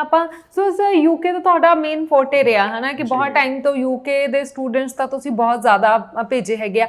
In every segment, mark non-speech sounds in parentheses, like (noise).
ਆਪਾਂ so sir UK ਤਾਂ ਤੁਹਾਡਾ ਮੇਨ ਫੋਰਟੇ ਰਿਹਾ ਹੈ ਨਾ ਕਿ ਬਹੁਤ ਟਾਈਮ ਤੋਂ ਯੂਕੇ ਦੇ ਸਟੂਡੈਂਟਸ ਤਾਂ ਤੁਸੀਂ ਬਹੁਤ ਜ਼ਿਆਦਾ ਭੇਜੇ ਹੈਗੇ ਆ।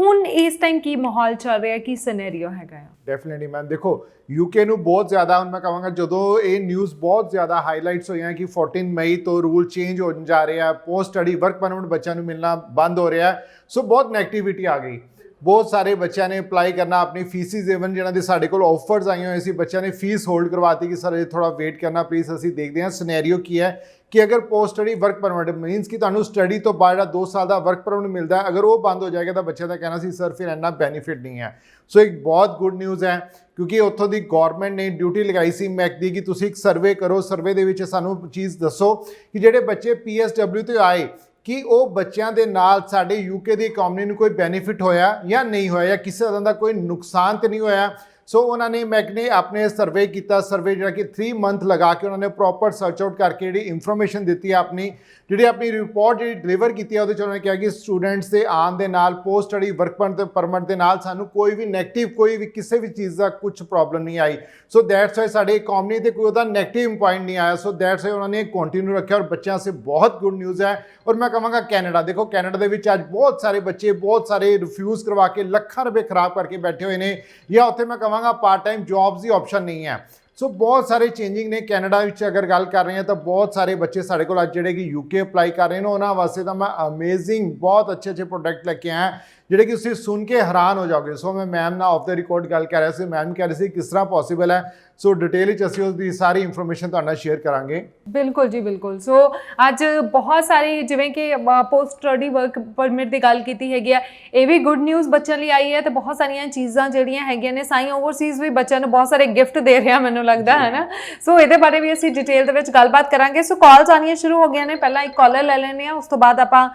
ਹੁਣ ਇਸ ਟਾਈਮ ਕੀ ਮਾਹੌਲ ਚੱਲ ਰਿਹਾ ਕੀ ਸਿਨੈਰੀਓ ਹੈਗਾ ਆ? ਡੈਫੀਨਿਟਲੀ ਮੈਮ ਦੇਖੋ ਯੂਕੇ ਨੂੰ ਬਹੁਤ ਜ਼ਿਆਦਾ ਹੁਣ ਮੈਂ ਕਹਾਂਗਾ ਜਦੋਂ ਇਹ ਨਿਊਜ਼ ਬਹੁਤ ਜ਼ਿਆਦਾ ਹਾਈਲਾਈਟਸ ਹੋਈਆਂ ਕਿ 14 ਮਈ ਤੋਂ ਰੂਲ ਚੇਂਜ ਹੋਣ ਜਾ ਰਿਹਾ ਪੋਸਟ ਸਟੱਡੀ ਵਰਕ ਪਰਮਿਟ ਬੱਚਿਆਂ ਨੂੰ ਮਿਲਣਾ ਬੰਦ ਹੋ ਰਿਹਾ ਸੋ ਬਹੁਤ ਨੈਗੇਟਿਵਿਟੀ ਆ ਗਈ। ਬਹੁਤ ਸਾਰੇ ਬੱਚਿਆਂ ਨੇ ਅਪਲਾਈ ਕਰਨਾ, ਆਪਣੀ ਫੀਸਿਸ ਇਵਨ ਜਿਹਨਾਂ ਦੇ ਸਾਡੇ ਕੋਲ ਆਫਰਸ ਆਈਆਂ ਹੋਏ ਸੀ, ਬੱਚਿਆਂ ਨੇ ਫੀਸ ਹੋਲਡ ਕਰਵਾਤੀ ਕਿ ਸਰ ਇਹ ਥੋੜਾ ਵੇਟ ਕਰਨਾ ਪਲੀਜ਼ ਅਸੀਂ ਦੇਖਦੇ ਹਾਂ ਸਿਨੈਰੀਓ ਕੀ ਹੈ ਕਿ ਅਗਰ post study work permit means ਕਿ ਤੁਹਾਨੂੰ ਸਟੱਡੀ ਤੋਂ ਬਾਅਦ ਜਿਹੜਾ 2 ਸਾਲ ਦਾ ਵਰਕ ਪਰਮਿਟ ਮਿਲਦਾ ਅਗਰ ਉਹ ਬੰਦ ਹੋ ਜਾਏਗਾ ਤਾਂ ਬੱਚਿਆਂ ਦਾ ਕਹਿਣਾ ਸੀ ਸਰ ਫਿਰ ਇੰਨਾ ਬੈਨੀਫਿਟ ਨਹੀਂ ਹੈ। ਸੋ ਇੱਕ ਬਹੁਤ ਗੁੱਡ ਨਿਊਜ਼ ਹੈ, ਕਿਉਂਕਿ ਉੱਥੋਂ ਦੀ ਗਵਰਨਮੈਂਟ ਨੇ ਡਿਊਟੀ ਲਗਾਈ ਸੀ ਮੈਕ ਦੀ ਕਿ ਤੁਸੀਂ ਇੱਕ ਸਰਵੇ ਕਰੋ ਸਰਵੇ ਦੇ ਵਿੱਚ ਸਾਨੂੰ ਚੀਜ਼ ਦੱਸੋ ਕਿ ਜਿਹੜੇ ਬੱਚੇ ਪੀਐਸਡਬਲਿਊ ਤੇ ਆਏ ਕਿ ਉਹ ਬੱਚਿਆਂ ਦੇ ਨਾਲ ਸਾਡੇ ਯੂਕੇ ਦੀ ਇਕਨੋਮੀ ਨੂੰ ਕੋਈ ਬੈਨੀਫਿਟ ਹੋਇਆ ਜਾਂ ਨਹੀਂ ਹੋਇਆ ਜਾਂ ਕਿਸੇ ਤਰ੍ਹਾਂ ਦਾ ਕੋਈ ਨੁਕਸਾਨ ਤੇ ਨਹੀਂ ਹੋਇਆ। ਸੋ ਉਹਨਾਂ ਨੇ ਮੈਕ ਨੇ ਆਪਣੇ ਸਰਵੇ ਕੀਤਾ, ਸਰਵੇ ਜਿਹੜਾ ਕਿ 3 ਮੰਥ ਲਗਾ ਕੇ ਉਹਨਾਂ ਨੇ ਪ੍ਰੋਪਰ ਸਰਚ ਆਊਟ ਕਰਕੇ ਜਿਹੜੀ ਇਨਫੋਰਮੇਸ਼ਨ ਦਿੱਤੀ ਹੈ ਆਪਣੀ, ਜਿਹੜੀ ਆਪਣੀ ਰਿਪੋਰਟ ਜਿਹੜੀ ਡਿਲੀਵਰ ਕੀਤੀ ਹੈ, ਉਹਦੇ ਚ ਉਹਨਾਂ ਨੇ ਕਿਹਾ ਕਿ ਸਟੂਡੈਂਟਸ ਦੇ ਆਉਣ ਦੇ ਨਾਲ ਪੋਸਟ ਸਟੱਡੀ ਵਰਕ ਪਰਮਿਟ ਦੇ ਨਾਲ ਸਾਨੂੰ ਕੋਈ ਵੀ 네ਗੇਟਿਵ ਕੋਈ ਵੀ ਕਿਸੇ ਵੀ ਚੀਜ਼ ਦਾ ਕੁਝ ਪ੍ਰੋਬਲਮ ਨਹੀਂ ਆਈ। ਸੋ ਦੈਟਸ ਵਾਈ ਸਾਡੇ ਇਕਨੋਮੀ ਤੇ ਕੋਈ ਉਹਦਾ 네ਗੇਟਿਵ ਪੁਆਇੰਟ ਨਹੀਂ ਆਇਆ। ਸੋ ਦੈਟਸ ਵਾਈ ਉਹਨਾਂ ਨੇ ਕੰਟੀਨਿਊ ਰੱਖਿਆ ਔਰ ਬੱਚਿਆਂ ਸੇ ਬਹੁਤ ਗੁੱਡ ਨਿਊਜ਼ ਹੈ। ਔਰ ਮੈਂ ਕਹਾਂਗਾ ਕੈਨੇਡਾ, ਦੇਖੋ ਕੈਨੇਡਾ ਦੇ ਵਿੱਚ ਅੱਜ ਬਹੁਤ ਸਾਰੇ ਬੱਚੇ ਬਹੁਤ ਸਾਰੇ ਰਿਫਿਊਜ਼ ਕਰਵਾ ਕੇ ਲੱਖਾਂ ਰੁਪਏ ਖਰਾਬ ਕਰਕੇ ਬੈਠੇ ਹੋਏ ਨੇ। ਜਾਂ ਉੱਥੇ ਮੈਂ ਕਹਾਂਗਾ ਪਾਰਟ ਟਾਈਮ ਜੌਬਸ ਦੀ ਆਪਸ਼ਨ ਨਹੀਂ ਹੈ। ਸੋ ਬਹੁਤ ਸਾਰੇ ਚੇਂਜਿੰਗ ਨੇ। ਕੈਨੇਡਾ ਵਿੱਚ ਅਗਰ ਗੱਲ ਕਰ ਰਹੇ ਹਾਂ ਤਾਂ ਬਹੁਤ ਸਾਰੇ ਬੱਚੇ ਸਾਡੇ ਕੋਲ ਅੱਜ ਜਿਹੜੇ ਕਿ ਯੂਕੇ ਅਪਲਾਈ ਕਰ ਰਹੇ ਨੇ। ਉਹਨਾਂ ਵਾਸਤੇ ਤਾਂ ਮੈਂ ਅਮੇਜ਼ਿੰਗ ਬਹੁਤ ਅੱਛੇ ਅੱਛੇ ਪ੍ਰੋਡਕਟ ਲੈ ਕੇ ਆਇਆ। ਜਿਹੜੇ ਕਿ ਤੁਸੀਂ ਸੁਣ ਕੇ ਹੈਰਾਨ ਹੋ ਜਾਓਗੇ। ਸੋ ਮੈਂ ਮੈਮ ਨਾਲ ਆਫ ਦਾ ਰਿਕਾਰਡ ਗੱਲ ਕਰ ਰਿਹਾ ਸੀ। ਮੈਮ ਕਹਿ ਰਹੀ ਸੀ ਕਿਸ ਤਰ੍ਹਾਂ ਪੋਸੀਬਲ ਹੈ? ਸੋ ਡਿਟੇਲ ਵਿੱਚ ਅਸੀਂ ਉਸ ਦੀ ਸਾਰੀ ਇਨਫੋਰਮੇਸ਼ਨ ਤੁਹਾਡੇ ਨਾਲ ਸ਼ੇਅਰ ਕਰਾਂਗੇ। ਬਿਲਕੁਲ ਜੀ ਬਿਲਕੁਲ। ਸੋ ਅੱਜ ਬਹੁਤ ਸਾਰੀ ਜਿਵੇਂ ਕਿ ਪੋਸਟ ਸਟੱਡੀ ਵਰਕ ਪਰਮਿਟ ਦੀ ਗੱਲ ਕੀਤੀ ਹੈਗੀ ਆ। ਇਹ ਵੀ ਗੁੱਡ ਨਿਊਜ਼ ਬੱਚਿਆਂ ਲਈ ਆਈ ਹੈ ਤੇ ਬਹੁਤ ਸਾਰੀਆਂ ਚੀਜ਼ਾਂ ਜਿਹੜੀਆਂ ਹੈਗੀਆਂ ਨੇ ਸਾਈ ਓਵਰਸੀਜ਼ ਵੀ ਬੱਚਿਆਂ ਨੂੰ ਬਹੁਤ ਸਾਰੇ ਗਿਫਟ ਦੇ ਰਿਹਾ ਮੈਨੂੰ ਲੱਗਦਾ ਹੈ ਨਾ ਸੋ ਇਹਦੇ ਬਾਰੇ ਵੀ ਅਸੀਂ ਡਿਟੇਲ ਦੇ ਵਿੱਚ ਗੱਲਬਾਤ ਕਰਾਂਗੇ। ਸੋ ਕਾਲਸ ਆਣੀਆਂ ਸ਼ੁਰੂ ਹੋ ਗਈਆਂ ਨੇ। ਪਹਿਲਾਂ ਇੱਕ ਕਾਲਰ ਲੈ ਲੈਣੇ ਆ ਉਸ ਤੋਂ ਬਾਅਦ ਆਪਾਂ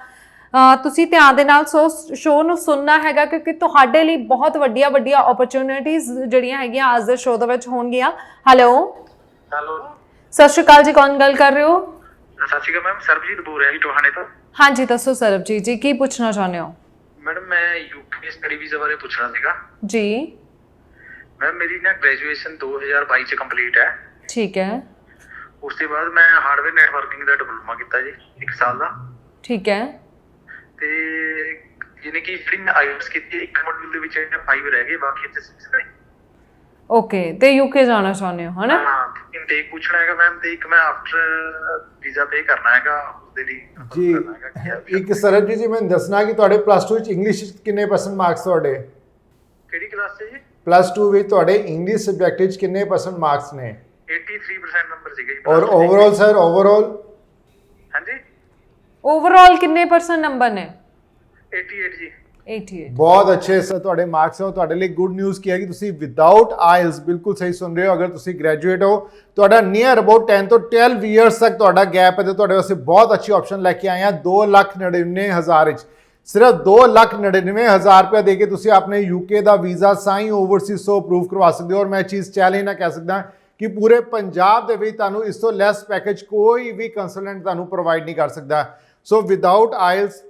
ਤੁਸੀਂ ਧਿਆਨ ਦੇ ਨਾਲ ਸੋ ਸ਼ੋਅ ਨੂੰ ਸੁਣਨਾ ਹੈਗਾ ਕਿਉਂਕਿ ਤੁਹਾਡੇ ਲਈ ਬਹੁਤ ਵੱਡੀਆਂ ਵੱਡੀਆਂ ਓਪਰਚ्युनिटीਆਂ ਜਿਹੜੀਆਂ ਹੈਗੀਆਂ ਅੱਜ ਦੇ ਸ਼ੋਅ ਦੇ ਵਿੱਚ ਹੋਣਗੀਆਂ। ਹੈਲੋ ਹੈਲੋ ਸਤਿ ਸ਼੍ਰੀ ਅਕਾਲ ਜੀ ਕੌਣ ਗੱਲ ਕਰ ਰਹੇ ਹੋ? ਸਤਿ ਸ਼੍ਰੀ ਅਕਾਲ ਮੈਮ ਸਰਬਜੀਤ ਬੋਲ ਰਿਹਾ ਜੀ ਟੋਹਾਣੇ ਤੋਂ। ਹਾਂਜੀ ਦੱਸੋ ਸਰਬਜੀਤ ਜੀ ਕੀ ਪੁੱਛਣਾ ਚਾਹੁੰਦੇ ਹੋ? ਮੈਡਮ ਮੈਂ ਯੂਕੇ ਸਟੱਡੀ ਵੀਜ਼ਾ ਬਾਰੇ ਪੁੱਛਣਾ ਸੀਗਾ। ਜੀ। ਮੈਮ ਮੇਰੀ ਨਾ ਗ੍ਰੈਜੂਏਸ਼ਨ 2022 ਚ ਕੰਪਲੀਟ ਹੈ। ਠੀਕ ਹੈ। ਉਸ ਤੋਂ ਬਾਅਦ ਮੈਂ ਹਾਰਡਵੇਅਰ ਨੈਟਵਰਕਿੰਗ ਦਾ ਡਿਪਲੋਮਾ ਕੀਤਾ ਜੀ 1 ਸਾਲ ਦਾ। ਠੀਕ ਹੈ। ਤੇ ਯਾਨੀ ਕਿ ਜਿਹੜੀ ਮੈਂ ਕੀਤੀ ਇੱਕ ਮੋਡਿਊਲ ਦੇ ਵਿੱਚ 5 ਰਹਿ ਗਏ ਬਾਕੀ ਤੇ 6 ਨੇ। ਓਕੇ ਤੇ ਯੂਕੇ ਜਾਣਾ ਚਾਹੁੰਦੇ ਹੋ ਹਨਾ? ਹਾਂ ਇਨਟੇਕ ਪੁੱਛਣਾ ਹੈਗਾ ਮੈਮ ਤੇ ਇੱਕ ਮੈਂ ਆਫਟਰ ਵੀਜ਼ਾ ਪੇ ਕਰਨਾ ਹੈਗਾ ਉਹਦੇ ਲਈ ਜੀ ਇੱਕ ਸਰਬਜੀਤ ਜੀ ਮੈਨੂੰ ਦੱਸਣਾ ਕਿ ਤੁਹਾਡੇ ਪਲੱਸ 2 ਵਿੱਚ ਇੰਗਲਿਸ਼ ਕਿੰਨੇ ਪਰਸੈਂਟ ਮਾਰਕਸ ਤੁਹਾਡੇ? ਕਿਹੜੀ ਕਲਾਸ 'ਚ ਜੀ? ਪਲੱਸ 2 ਵਿੱਚ ਤੁਹਾਡੇ ਇੰਗਲਿਸ਼ ਸਬਜੈਕਟ ਵਿੱਚ ਕਿੰਨੇ ਪਰਸੈਂਟ ਮਾਰਕਸ ਨੇ? 83% ਨੰਬਰ ਸੀਗੇ ਜੀ ਔਰ। ਓਵਰਆਲ ਸਰ ਓਵਰਆਲ ਹਾਂਜੀ? ਓਵਰਆਲ ਕਿੰਨੇ ਪਰਸੈਂਟ ਨੰਬਰ ਨੇ? 88 ਜੀ। 88 ਬਹੁਤ ਅੱਛੇ ਸਰ ਤੁਹਾਡੇ ਮਾਰਕਸ ਹੋ ਤੁਹਾਡੇ ਲਈ ਗੁੱਡ ਨਿਊਜ਼ ਕੀ ਹੈ ਕਿ ਤੁਸੀਂ ਵਿਦਆਊਟ ਆਇਲਸ ਬਿਲਕੁਲ ਸਹੀ ਸੁਣ ਰਹੇ ਹੋ ਅਗਰ ਤੁਸੀਂ ਗ੍ਰੈਜੂਏਟ ਹੋ ਤੁਹਾਡਾ ਨੀਅਰ ਅਬਾਊਟ 10 ਤੋਂ 12 ਇਅਰਸ ਤੱਕ ਤੁਹਾਡਾ ਗੈਪ ਹੈ ਤੇ ਤੁਹਾਡੇ ਵਾਸਤੇ ਬਹੁਤ ਅੱਛੀ ਆਪਸ਼ਨ ਲੈ ਕੇ ਆਏ ਆ 299000 ਵਿੱਚ। ਸਿਰਫ 299000 ਰੁਪਏ ਦੇ ਕੇ ਤੁਸੀਂ ਆਪਣੇ ਯੂਕੇ ਦਾ ਵੀਜ਼ਾ ਸਾਈ ਓਵਰਸੀਜ਼ ਤੋਂ ਅਪਰੂਵ ਕਰਵਾ ਸਕਦੇ ਹੋ ਔਰ ਮੈਂ ਇਹ ਚੀਜ਼ ਚੈਲੰਜ ਨਾ ਕਹਿ ਸਕਦਾ ਕਿ ਪੂਰੇ ਪੰਜਾਬ ਦੇ ਵਿੱਚ ਤੁਹਾਨੂੰ ਇਸ ਤੋਂ ਲੈਸ ਪੈਕੇਜ ਕੋਈ ਵੀ ਕੰਸਲਟੈਂਟ ਤੁਹਾਨੂੰ ਪ੍ਰੋਵਾਈਡ ਨਹੀਂ ਕਰ ਸਕਦਾ। ਸੋ ਵਿਦਆਊਟ ਆਇਲਸ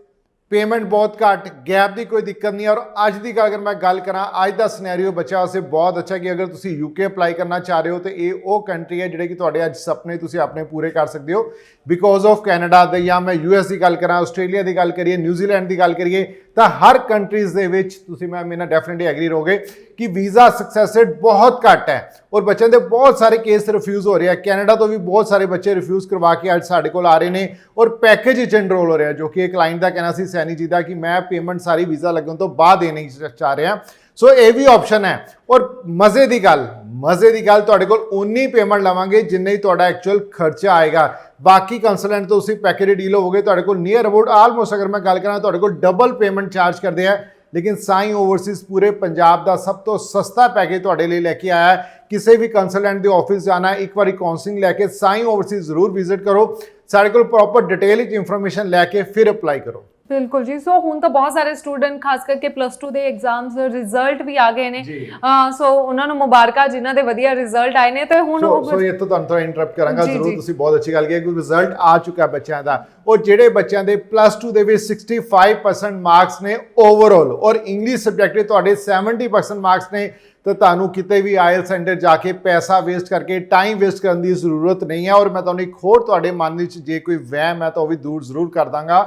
ਪੇਮੈਂਟ ਬਹੁਤ ਘੱਟ ਗੈਪ ਦੀ ਕੋਈ ਦਿੱਕਤ ਨਹੀਂ ਔਰ ਅੱਜ ਦੀ ਅਗਰ ਮੈਂ ਗੱਲ ਕਰਾਂ ਅੱਜ ਦਾ ਸਿਨੈਰੀਓ ਬਚਿਆ ਵਾਸਤੇ ਬਹੁਤ ਅੱਛਾ ਕਿ ਅਗਰ ਤੁਸੀਂ ਯੂਕੇ ਅਪਲਾਈ ਕਰਨਾ ਚਾਹ ਰਹੇ ਹੋ ਤੇ ਇਹ ਉਹ ਕੰਟਰੀ ਹੈ ਜਿਹੜੇ ਕਿ ਤੁਹਾਡੇ ਅੱਜ ਸੁਪਨੇ ਤੁਸੀਂ ਆਪਣੇ ਪੂਰੇ ਕਰ ਸਕਦੇ ਹੋ ਬਿਕੋਜ਼ ਆਫ ਕੈਨੇਡਾ ਦੇ ਜਾਂ ਮੈਂ ਯੂਐਸ ਦੀ ਗੱਲ ਕਰਾਂ ਆਸਟ੍ਰੇਲੀਆ ਦੀ ਗੱਲ ਕਰੀਏ ਨਿਊਜ਼ੀਲੈਂਡ ਦੀ ਗੱਲ ਕਰੀਏ ਤਾਂ ਹਰ ਕੰਟਰੀਜ਼ ਦੇ ਵਿੱਚ ਤੁਸੀਂ ਮੈਮ ਇਹਨਾਂ ਨਾਲ ਡੈਫੀਨਿਟਲੀ ਐਗਰੀ ਰਹੋਗੇ ਕਿ ਵੀਜ਼ਾ ਸਕਸੈਸ ਰੇਟ ਬਹੁਤ ਘੱਟ ਹੈ ਔਰ ਬੱਚਿਆਂ ਦੇ ਬਹੁਤ ਸਾਰੇ ਕੇਸ ਰਿਫਿਊਜ਼ ਹੋ ਰਹੇ ਆ। ਕੈਨੇਡਾ ਤੋਂ ਵੀ ਬਹੁਤ ਸਾਰੇ ਬੱਚੇ ਰਿਫਿਊਜ਼ ਕਰਵਾ ਕੇ ਅੱਜ ਸਾਡੇ ਕੋਲ ਆ ਰਹੇ ਨੇ ਔਰ ਪੈਕੇਜ ਵਿੱਚ ਐਨਰੋਲ ਹੋ ਰਿਹਾ, ਜੋ ਕਿ ਇੱਕ ਕਲਾਇੰਟ ਦਾ ਕਹਿਣਾ ਸੀ ਸੈਨੀ ਜੀ ਦਾ ਕਿ ਮੈਂ ਪੇਮੈਂਟ ਸਾਰੀ ਵੀਜ਼ਾ ਲੱਗਣ ਤੋਂ ਬਾਅਦ ਦੇਣੀ ਚਾਹ ਰਿਹਾ। ਸੋ ਇਹ ਵੀ ਆਪਸ਼ਨ ਹੈ ਔਰ ਮਜ਼ੇ ਦੀ ਗੱਲ ਮਜ਼ੇ ਦੀ ਗੱਲ ਤੁਹਾਡੇ ਕੋਲ ਉਨੀ ਪੇਮੈਂਟ ਲਵਾਂਗੇ ਜਿੰਨੇ ਹੀ ਤੁਹਾਡਾ ਐਕਚੁਅਲ ਖਰਚਾ ਆਏਗਾ ਬਾਕੀ ਕੰਸਲਟੈਂਟ ਤੋਂ ਤੁਸੀਂ ਪੈਕੇਜ ਡੀਲ ਹੋਵੋਗੇ ਤੁਹਾਡੇ ਕੋਲ ਨੀਅਰ ਅਬਾਊਟ ਆਲਮੋਸਟ ਅਗਰ ਮੈਂ ਗੱਲ ਕਰਾਂ ਤੁਹਾਡੇ ਕੋਲ ਡਬਲ ਪੇਮੈਂਟ ਚਾਰਜ ਕਰਦੇ ਆ ਲੇਕਿਨ ਸਾਈ ਓਵਰਸੀਜ਼ ਪੂਰੇ ਪੰਜਾਬ ਦਾ ਸਭ ਤੋਂ ਸਸਤਾ ਪੈਕੇਜ ਤੁਹਾਡੇ ਲਈ ਲੈ ਕੇ ਆਇਆ ਹੈ ਕਿਸੇ ਵੀ ਕੰਸਲਟੈਂਟ ਦੇ ਆਫਿਸ ਜਾਣਾ ਹੈ, ਇੱਕ ਵਾਰੀ ਕਾਉਂਸਲਿੰਗ ਲੈ ਕੇ ਸਾਈ ਓਵਰਸੀਜ਼ ਜ਼ਰੂਰ ਵਿਜ਼ਿਟ ਕਰੋ ਸਾਡੇ ਕੋਲ ਪ੍ਰੋਪਰ ਡਿਟੇਲ ਵਿੱਚ ਇਨਫੋਰਮੇਸ਼ਨ ਲੈ ਕੇ ਫਿਰ ਅਪਲਾਈ ਕਰੋ ਬਿਲਕੁਲ ਜੀ। ਸੋ ਹੁਣ ਤਾਂ ਬਹੁਤ ਸਾਰੇ ਸਟੂਡੈਂਟ ਖਾਸ ਕਰਕੇ ਪਲੱਸ 2 ਦੇ ਐਗਜ਼ਾਮਸ ਰਿਜ਼ਲਟ ਵੀ ਆ ਗਏ ਨੇ। ਸੋ ਉਹਨਾਂ ਨੂੰ ਮੁਬਾਰਕਾਂ ਜਿਨ੍ਹਾਂ ਦੇ ਵਧੀਆ ਰਿਜ਼ਲਟ ਆਏ ਨੇ। ਤੇ ਹੁਣ ਸੋ ਇਹ ਤੋਂ ਤੁਹਾਨੂੰ ਥੋੜਾ ਇੰਟਰਰਪਟ ਕਰਾਂਗਾ। ਜ਼ਰੂਰ। ਤੁਸੀਂ ਬਹੁਤ ਅੱਛੀ ਗੱਲ ਕੀਤੀ ਕਿ ਰਿਜ਼ਲਟ ਆ ਚੁੱਕਾ ਬੱਚਿਆਂ ਦਾ। ਉਹ ਜਿਹੜੇ ਬੱਚਿਆਂ ਦੇ ਪਲੱਸ 2 ਦੇ ਵਿੱਚ 65% ਮਾਰਕਸ ਨੇ ਓਵਰਆਲ ਔਰ ਇੰਗਲਿਸ਼ ਸਬਜੈਕਟ ਦੇ ਤੁਹਾਡੇ 70% ਮਾਰਕਸ ਨੇ ਤਾਂ ਤੁਹਾਨੂੰ ਕਿਤੇ ਵੀ ਆਇਲ ਸੈਂਟਰ ਜਾ ਕੇ ਪੈਸਾ ਵੇਸਟ ਕਰਕੇ ਟਾਈਮ ਵੇਸਟ ਕਰਨ ਦੀ ਜ਼ਰੂਰਤ ਨਹੀਂ ਹੈ। ਔਰ ਮੈਂ ਤੁਹਾਨੂੰ ਇੱਕ ਹੋਰ ਤੁਹਾਡੇ ਮਨ ਵਿੱਚ ਜੇ ਕੋਈ ਵਹਿਮ ਹੈ ਤਾਂ ਉਹ ਵੀ ਦੂਰ ਜ਼ਰੂਰ ਕਰ ਦਾਂਗਾ।